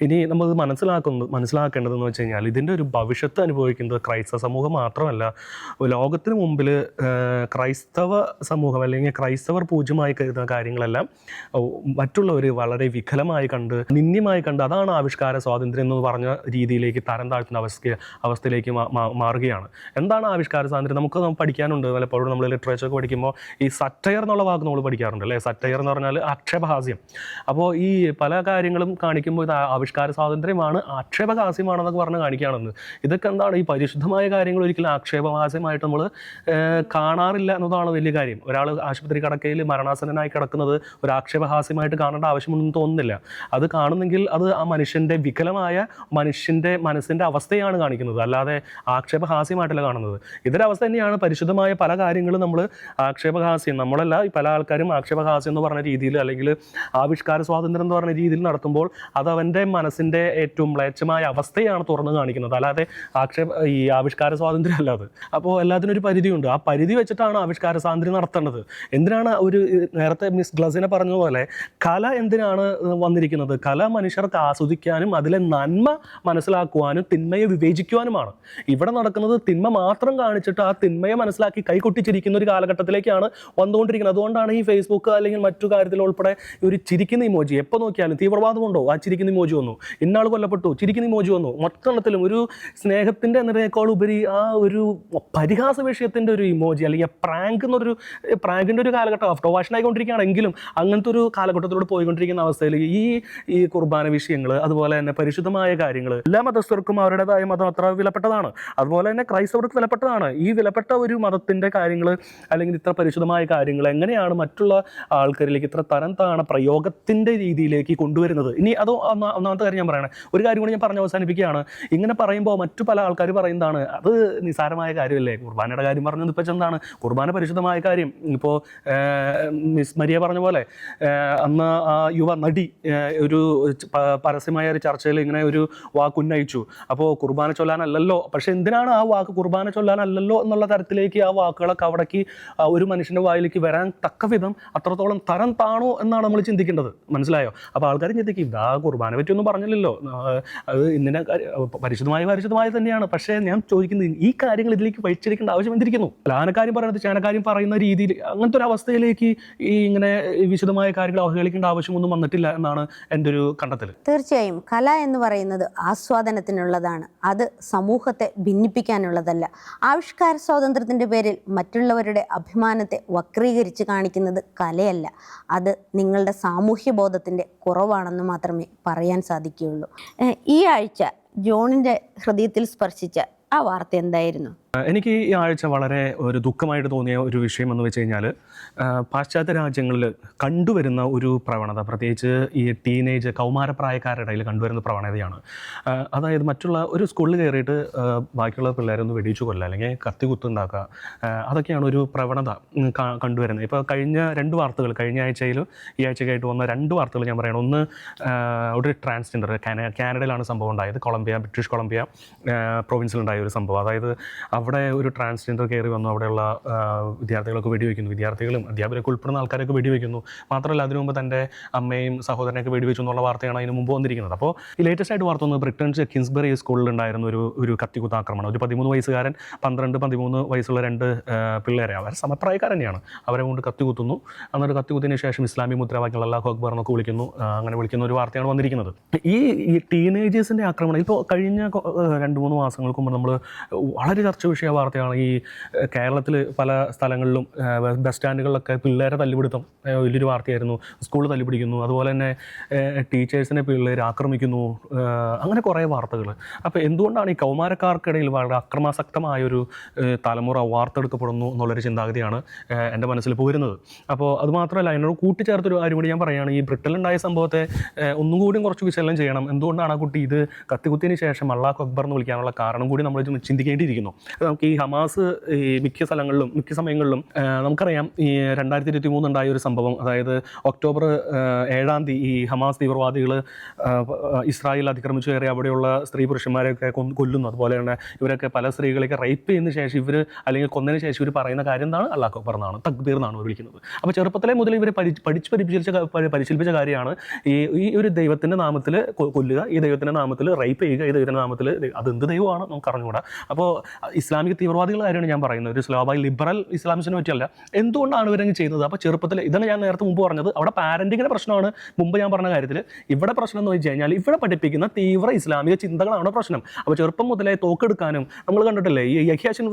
ഇനി നമ്മൾ മനസ്സിലാക്കുന്നത് മനസ്സിലാക്കേണ്ടതെന്ന് വെച്ച് കഴിഞ്ഞാൽ ഇതിന്റെ ഒരു ഭവിഷ്യത്ത് അനുഭവിക്കുന്നത് ക്രൈസ്തവ സമൂഹം മാത്രമല്ല. ലോകത്തിന് മുമ്പിൽ ക്രൈസ്തവ സമൂഹം അല്ലെങ്കിൽ ക്രൈസ്തവർ പൂജ്യമായി കരുതുന്ന കാര്യങ്ങളെല്ലാം മറ്റുള്ളവർ വളരെ വികലമായി കണ്ട് നിന്ദ്യമായി കണ്ട് അതാണ് ആവിഷ്കാര സ്വാതന്ത്ര്യം എന്ന് പറഞ്ഞ രീതിയിലേക്ക് തരം താഴ്ത്തുന്ന അവസ്ഥ അവസ്ഥയിലേക്ക് മാറുകയാണ്. എന്താണ് ആവിഷ്കാര സ്വാതന്ത്ര്യം? നമുക്ക് പഠിക്കാനുണ്ട്. പലപ്പോഴും നമ്മൾ ലിറ്ററേച്ചർ പഠിക്കുമ്പോൾ ഈ സറ്റയർ എന്നുള്ള വാക്ക് നമ്മൾ പഠിക്കാറുണ്ട് അല്ലേ? സറ്റയർ എന്ന് പറഞ്ഞാൽ ആക്ഷേപഹാസ്യം. അപ്പോൾ ഈ പല കാര്യങ്ങളും കാണിക്കുമ്പോൾ ഇത് ആവിഷ്കാര സ്വാതന്ത്ര്യമാണ് ആക്ഷേപഹാസ്യമാണെന്നൊക്കെ പറഞ്ഞ് കാണിക്കുകയാണെന്ന്. ഇതൊക്കെ എന്താണ്? ഈ പരിശുദ്ധമായ കാര്യങ്ങൾ ഒരിക്കലും ആക്ഷേപഹാസ്യമായിട്ട് നമ്മൾ കാണാറില്ല എന്നതാണ് വലിയ കാര്യം. ഒരാൾ ആശുപത്രി കിടക്കയിൽ മരണാസന്നനായി കിടക്കുന്നത് ഒരു ആക്ഷേപഹാസ്യമായിട്ട് കാണേണ്ട ആവശ്യമൊന്നും തോന്നുന്നില്ല. അത് കാണുന്നെങ്കിൽ അത് ആ മനുഷ്യന്റെ വികലമായ മനുഷ്യന്റെ മനസ്സിന്റെ അവസ്ഥയാണ് കാണിക്കുന്നത്. അല്ലാതെ ആക്ഷേപഹാസ്യമായിട്ടല്ല കാണുന്നത്. ഇതൊരവസ്ഥ തന്നെയാണ് പരിശുദ്ധമായ പല കാര്യങ്ങളും നമ്മൾ ആക്ഷേപഹാസ്യം നമ്മളല്ല പല ആൾക്കാരും ആക്ഷേപഹാസ്യം എന്ന് പറഞ്ഞ രീതിയിൽ അല്ലെങ്കിൽ ആവിഷ്കാര സ്വാതന്ത്ര്യം എന്ന് പറഞ്ഞ രീതിയിൽ നടത്തുമ്പോൾ അത് അവന്റെ മനസ്സിന്റെ ഏറ്റവും മ്ലേച്ഛമായ അവസ്ഥയാണ് തുറന്നു കാണിക്കുന്നത്. അല്ലാതെ ആക്ഷേപ ഈ ആവിഷ്കാര സ്വാതന്ത്ര്യം അല്ലാതെ അപ്പോൾ എല്ലാത്തിനും ഒരു പരിധിയുണ്ട്. ആ പരിധി വെച്ചിട്ടാണ് ആവിഷ്കാര സ്വാതന്ത്ര്യം നടത്തേണ്ടത്. എന്തിനാണ് ഒരു നേരത്തെ മിസ് ഗ്ലസിനെ പറഞ്ഞ പോലെ കല എന്തിനാണ് വന്നിരിക്കുന്നത്? കല മനുഷ്യർക്ക് ആസ്വദിക്കാനും അതിലെ നന്മ മനസ്സിലാക്കുവാനും തിന്മയെ വിവേചിക്കുവാനുമാണ്. ഇവിടെ നടക്കുന്നത് തിന്മ മാത്രം കാണിച്ചിട്ട് ആ തിന്മയെ മനസ്സിലാക്കി കൈകൊട്ടിച്ചിരിക്കുന്ന ഒരു കാലഘട്ടത്തിലേക്കാണ് വന്നുകൊണ്ടിരിക്കുന്നത്. അതുകൊണ്ടാണ് ഈ ഫേസ്ബുക്ക് അല്ലെങ്കിൽ മറ്റു കാര്യത്തിൽ ഉൾപ്പെടെ ഈ ഒരു ചിരിക്കുന്ന ഇമോജി എപ്പോൾ നോക്കിയാലും തീവ്രവാദമുണ്ടോ? ആ ചിരിക്കുന്ന ഇമോജി വന്നു. ഇന്നാൾ കൊല്ലപ്പെട്ടു. ചിരിക്കുന്ന ഇമോജി വന്നു. മൊത്തത്തിലും ഒരു സ്നേഹത്തിന്റെ എന്നതിനേക്കാൾ ഉപരി ആ ഒരു പരിഹാസ വിഷയത്തിന്റെ ഒരു ഇമോജി അല്ലെങ്കിൽ പ്രാങ്ക് എന്നൊരു പ്രാങ്കിന്റെ ഒരു കാലഘട്ടം ഓഫ് വാഷൻ ആയിക്കൊണ്ടിരിക്കുകയാണെങ്കിലും അങ്ങനത്തെ ഒരു കാലഘട്ടത്തിലൂടെ പോയിക്കൊണ്ടിരിക്കുന്ന അവസ്ഥയിൽ ഈ ഈ കുർബാന വിഷയങ്ങൾ അതുപോലെ തന്നെ പരിശുദ്ധമായ കാര്യങ്ങൾ എല്ലാ മതസ്ഥർക്കും അവരുടേതായ മതം അത്ര വിലപ്പെട്ടതാണ്. അതുപോലെ തന്നെ ക്രൈസ്തവർക്ക് വിലപ്പെട്ടതാണ്. ഈ വിലപ്പെട്ട ഒരു മതത്തിന്റെ കാര്യങ്ങൾ അല്ലെങ്കിൽ ഇത്ര പരിശുദ്ധമായ കാര്യങ്ങൾ എങ്ങനെയാണ് മറ്റുള്ള ആൾക്കാരിലേക്ക് ഇത്ര തരം താണ പ്രയോഗത്തിന്റെ രീതിയിലേക്ക് കൊണ്ടുവരുന്നത്? ഇനി അത് ഒന്നാമത്തെ കാര്യം ഞാൻ പറയണേ. ഒരു കാര്യം കൂടി ഞാൻ പറഞ്ഞ് അവസാനിപ്പിക്കുകയാണ്. ഇങ്ങനെ പറയുമ്പോൾ മറ്റു പല ആൾക്കാർ പറയുന്നതാണ് അത് നിസാരമായ കാര്യമല്ലേ? കുർബാനയുടെ കാര്യം പറഞ്ഞത് ഇപ്പം എന്താണ് കുർബാന പരിശുദ്ധമായ കാര്യം. ഇപ്പോൾ മിസ് മരിയ പറഞ്ഞ പോലെ അന്ന് ആ യുവ നടി ഒരു പരസ്യമായ ഒരു ചർച്ചയിൽ ഇങ്ങനെ ഒരു വാക്ക് ഉന്നയിച്ചു. അപ്പോൾ കുർബാന ചൊല്ലാനല്ലല്ലോ. പക്ഷേ എന്തിനാണ് ആ വാക്ക് കുർബാന ചൊല്ലാനല്ലല്ലോ എന്നുള്ള തരത്തിലേക്ക് ആ വാക്കുകളൊക്കെ അവിടേക്ക് ഒരു മനുഷ്യന്റെ വായിലേക്ക് വരാൻ തക്ക വിധം അത്രത്തോളം തരം താണോ എന്നാണ് നമ്മൾ ചിന്തിക്കേണ്ടത്. മനസ്സിലായോ? അപ്പോൾ ആൾക്കാർ ചിന്തിക്കും ഇതാ കുർബാന പറ്റിയൊന്നും പറഞ്ഞില്ലല്ലോ. അത് ഇന്നിനെ പരിശുദ്ധമായി പരിശുദ്ധമായ തന്നെയാണ്. പക്ഷേ ഞാൻ ചോദിക്കുന്നത് ഈ കാര്യങ്ങൾ ഇതിലേക്ക് വഹിച്ചിരിക്കേണ്ട ആവശ്യം എന്തിരിക്കുന്നു? അല്ല പറയുന്നത് ചേനക്കാര്യം പറയുന്ന രീതിയിൽ അങ്ങനത്തെ ഒരു അവസ്ഥയിലേക്ക് ഈ ഇങ്ങനെ വിശദമായ കാര്യങ്ങൾ അവഹേളിക്കേണ്ട ആവശ്യമൊന്നും വന്നിട്ടില്ല എന്നാണ് എന്റെ ഒരു കണ്ടെത്തൽ തീർച്ചയായും. കല എന്ന് പറയുന്നത് ആസ്വാദനത്തിനുള്ളതാണ്. അത് സമൂഹത്തെ ഭിന്നിപ്പിക്കാനുള്ളതല്ല. ആവിഷ്കാര സ്വാതന്ത്ര്യത്തിന്റെ പേരിൽ മറ്റുള്ളവരുടെ അഭിമാനത്തെ വക്രീകരിച്ച് കാണിക്കുന്നത് കലയല്ല. അത് നിങ്ങളുടെ സാമൂഹ്യ ബോധത്തിന്റെ കുറവാണെന്ന് മാത്രമേ പറയാൻ സാധിക്കുകയുള്ളൂ. ഈ ആഴ്ച ജോണിന്റെ ഹൃദയത്തിൽ സ്പർശിച്ച ആ വാർത്ത എന്തായിരുന്നു? എനിക്ക് ഈ ആഴ്ച വളരെ ഒരു ദുഃഖമായിട്ട് തോന്നിയ ഒരു വിഷയം എന്ന് വെച്ച് കഴിഞ്ഞാൽ പാശ്ചാത്യ രാജ്യങ്ങളിൽ കണ്ടുവരുന്ന ഒരു പ്രവണത പ്രത്യേകിച്ച് ഈ ടീനേജ് കൗമാരപ്രായക്കാരുടെ ഇടയിൽ കണ്ടുവരുന്ന പ്രവണതയാണ്. അതായത് മറ്റുള്ള ഒരു സ്കൂളിൽ കയറിയിട്ട് ബാക്കിയുള്ള പിള്ളേരൊന്ന് വെടിച്ചു കൊല്ലുക അല്ലെങ്കിൽ കത്തി കുത്തുണ്ടാക്കുക അതൊക്കെയാണ് ഒരു പ്രവണത കണ്ടുവരുന്നത്. ഇപ്പോൾ കഴിഞ്ഞ രണ്ട് വാർത്തകൾ കഴിഞ്ഞ ആഴ്ചയിലും ഈ ആഴ്ചയ്ക്കായിട്ട് വന്ന രണ്ട് വാർത്തകൾ ഞാൻ പറയണം ഒന്ന് ഒരു ട്രാൻസ്ജെൻഡർ കാന കാനഡയിലാണ് സംഭവം ഉണ്ടായത്. കൊളംബിയ ബ്രിട്ടീഷ് കൊളംബിയ പ്രൊവിൻസിലുണ്ടായ ഒരു സംഭവം. അതായത് അവിടെ ഒരു ട്രാൻസ്ജെൻഡർ കയറി വന്നു അവിടെയുള്ള വിദ്യാർത്ഥികളൊക്കെ വെടിവെക്കുന്നു. വിദ്യാർത്ഥികളും അധ്യാപകരൊക്കെ ഉൾപ്പെടുന്ന ആൾക്കാരൊക്കെ വെടിവെക്കുന്നു. മാത്രമല്ല അതിനു മുമ്പ് തന്റെ അമ്മയും സഹോദരനൊക്കെ വെടിവെച്ചു എന്നുള്ള വാർത്തയാണ് അതിന് മുമ്പ് വന്നിരിക്കുന്നത്. അപ്പോൾ ഈ ലേറ്റസ്റ്റ് ആയിട്ട് വാർത്ത വന്നത് ബ്രിട്ടൻ കിങ്സ്ബറി സ്കൂളിൽ ഉണ്ടായിരുന്ന ഒരു ഒരു കത്തിക്കുത്ത ആക്രമണം ഒരു പതിമൂന്ന് വയസ്സുകാരൻ പന്ത്രണ്ട് പതിമൂന്ന് വയസ്സുള്ള രണ്ട് പിള്ളേരെ അവർ സമപ്രായക്കാർ തന്നെയാണ്. അവരെ കൊണ്ട് കത്തിക്കുത്തുന്നു എന്നിട്ട് കത്തിക്കുത്തിന് ശേഷം ഇസ്ലാമി മുദ്രാവാക്യങ്ങൾ അല്ലാഹു അക്ബർ എന്നൊക്കെ വിളിക്കുന്നു. അങ്ങനെ വിളിക്കുന്ന ഒരു വാർത്തയാണ് വന്നിരിക്കുന്നത്. ഈ ടീനേജേഴ്സിന്റെ ആക്രമണം ഇപ്പോൾ കഴിഞ്ഞ രണ്ട് മൂന്ന് മാസങ്ങൾക്ക് മുമ്പ് നമ്മൾ വളരെ ചർച്ച വിഷയ വാർത്തയാണ് ഈ കേരളത്തിൽ പല സ്ഥലങ്ങളിലും ബസ് സ്റ്റാൻഡുകളിലൊക്കെ പിള്ളേരെ തല്ലുപിടുത്തം വലിയൊരു വാർത്തയായിരുന്നു. സ്കൂൾ തല്ലുപിടിക്കുന്നു. അതുപോലെ തന്നെ ടീച്ചേഴ്സിനെ പിള്ളേർ ആക്രമിക്കുന്നു. അങ്ങനെ കുറേ വാർത്തകൾ അപ്പോൾ എന്തുകൊണ്ടാണ് ഈ കൗമാരക്കാർക്കിടയിൽ വളരെ അക്രമാസക്തമായ ഒരു തലമുറ വാർത്തെടുക്കപ്പെടുന്നു എന്നുള്ളൊരു ചിന്താഗതിയാണ് എന്റെ മനസ്സിൽ പോരുന്നത് അപ്പോൾ അത് മാത്രമല്ല അതിനോട് കൂട്ടിച്ചേർത്തൊരു കാര്യം കൂടി ഞാൻ പറയുകയാണ്. ഈ ബ്രിട്ടനിലുണ്ടായ സംഭവത്തെ ഒന്നും കൂടിയും കുറച്ച് വിശകലനം ചെയ്യണം. എന്തുകൊണ്ടാണ് ആ കുട്ടി ഇത് കത്തിക്കുത്തിയതിന് ശേഷം അള്ളാഹ് അക്ബർ എന്ന് വിളിക്കാനുള്ള കാരണം കൂടി നമ്മൾ ചിന്തിക്കേണ്ടിയിരിക്കുന്നു. നമുക്ക് ഈ ഹമാസ് ഈ മിക്ക സ്ഥലങ്ങളിലും മിക്ക സമയങ്ങളിലും നമുക്കറിയാം ഈ രണ്ടായിരത്തി ഇരുപത്തി മൂന്നുണ്ടായ ഒരു സംഭവം. അതായത് ഒക്ടോബർ ഏഴാം തീയതി ഈ ഹമാസ് തീവ്രവാദികൾ ഇസ്രായേൽ അതിക്രമിച്ചു കയറി അവിടെയുള്ള സ്ത്രീ പുരുഷന്മാരെയൊക്കെ കൊല്ലുന്നു. അതുപോലെ തന്നെ ഇവരൊക്കെ പല സ്ത്രീകളെയൊക്കെ റേപ്പ് ചെയ്യുന്ന ശേഷം ഇവർ അല്ലെങ്കിൽ കൊന്നതിന് ശേഷം ഇവർ പറയുന്ന കാര്യം എന്താണ്? അള്ളാഹ് അക്ബർ തക്ബീർ എന്നാണ് വിളിക്കുന്നത്. അപ്പോൾ ചെറുപ്പത്തിലെ മുതൽ ഇവർ പഠിച്ച് പരിശീലിച്ച പരിശീലിപ്പിച്ച കാര്യമാണ് ഈ ഈ ഒരു ദൈവത്തിന്റെ നാമത്തിൽ കൊല്ലുക ഈ ദൈവത്തിന്റെ നാമത്തിൽ റേപ്പ് ചെയ്യുക ഈ ദൈവത്തിന്റെ നാമത്തിൽ അത് എന്ത് ദൈവമാണ്? നമുക്ക് അറിഞ്ഞുകൂടാ അപ്പോൾ ഇസ്ലാമിക തീവ്രവാദികളുടെ കാര്യമാണ് ഞാൻ പറയുന്നത്. ഒരു സ്ലോബായി ലിബറൽ ഇസ്ലാമിസിനെ പറ്റിയല്ല. എന്തുകൊണ്ടാണ് ഇവരങ്ങ് ചെയ്യുന്നത് അപ്പോൾ ചെറുപ്പത്തിൽ ഇതാണ് ഞാൻ നേരത്തെ മുമ്പ് പറഞ്ഞത്. അവിടെ പാരന്റിങ്ങിന്റെ പ്രശ്നമാണ് മുമ്പ് ഞാൻ പറഞ്ഞ കാര്യത്തിൽ ഇവിടെ പ്രശ്നം എന്ന് വെച്ച് കഴിഞ്ഞാൽ ഇവിടെ പഠിപ്പിക്കുന്ന തീവ്ര ഇസ്ലാമിക ചിന്തകളാണ് പ്രശ്നം. അപ്പോൾ ചെറുപ്പം മുതലേ തോക്കെടുക്കാനും നമ്മൾ കണ്ടിട്ടില്ലേ ഈ യഹ്യാശിൻ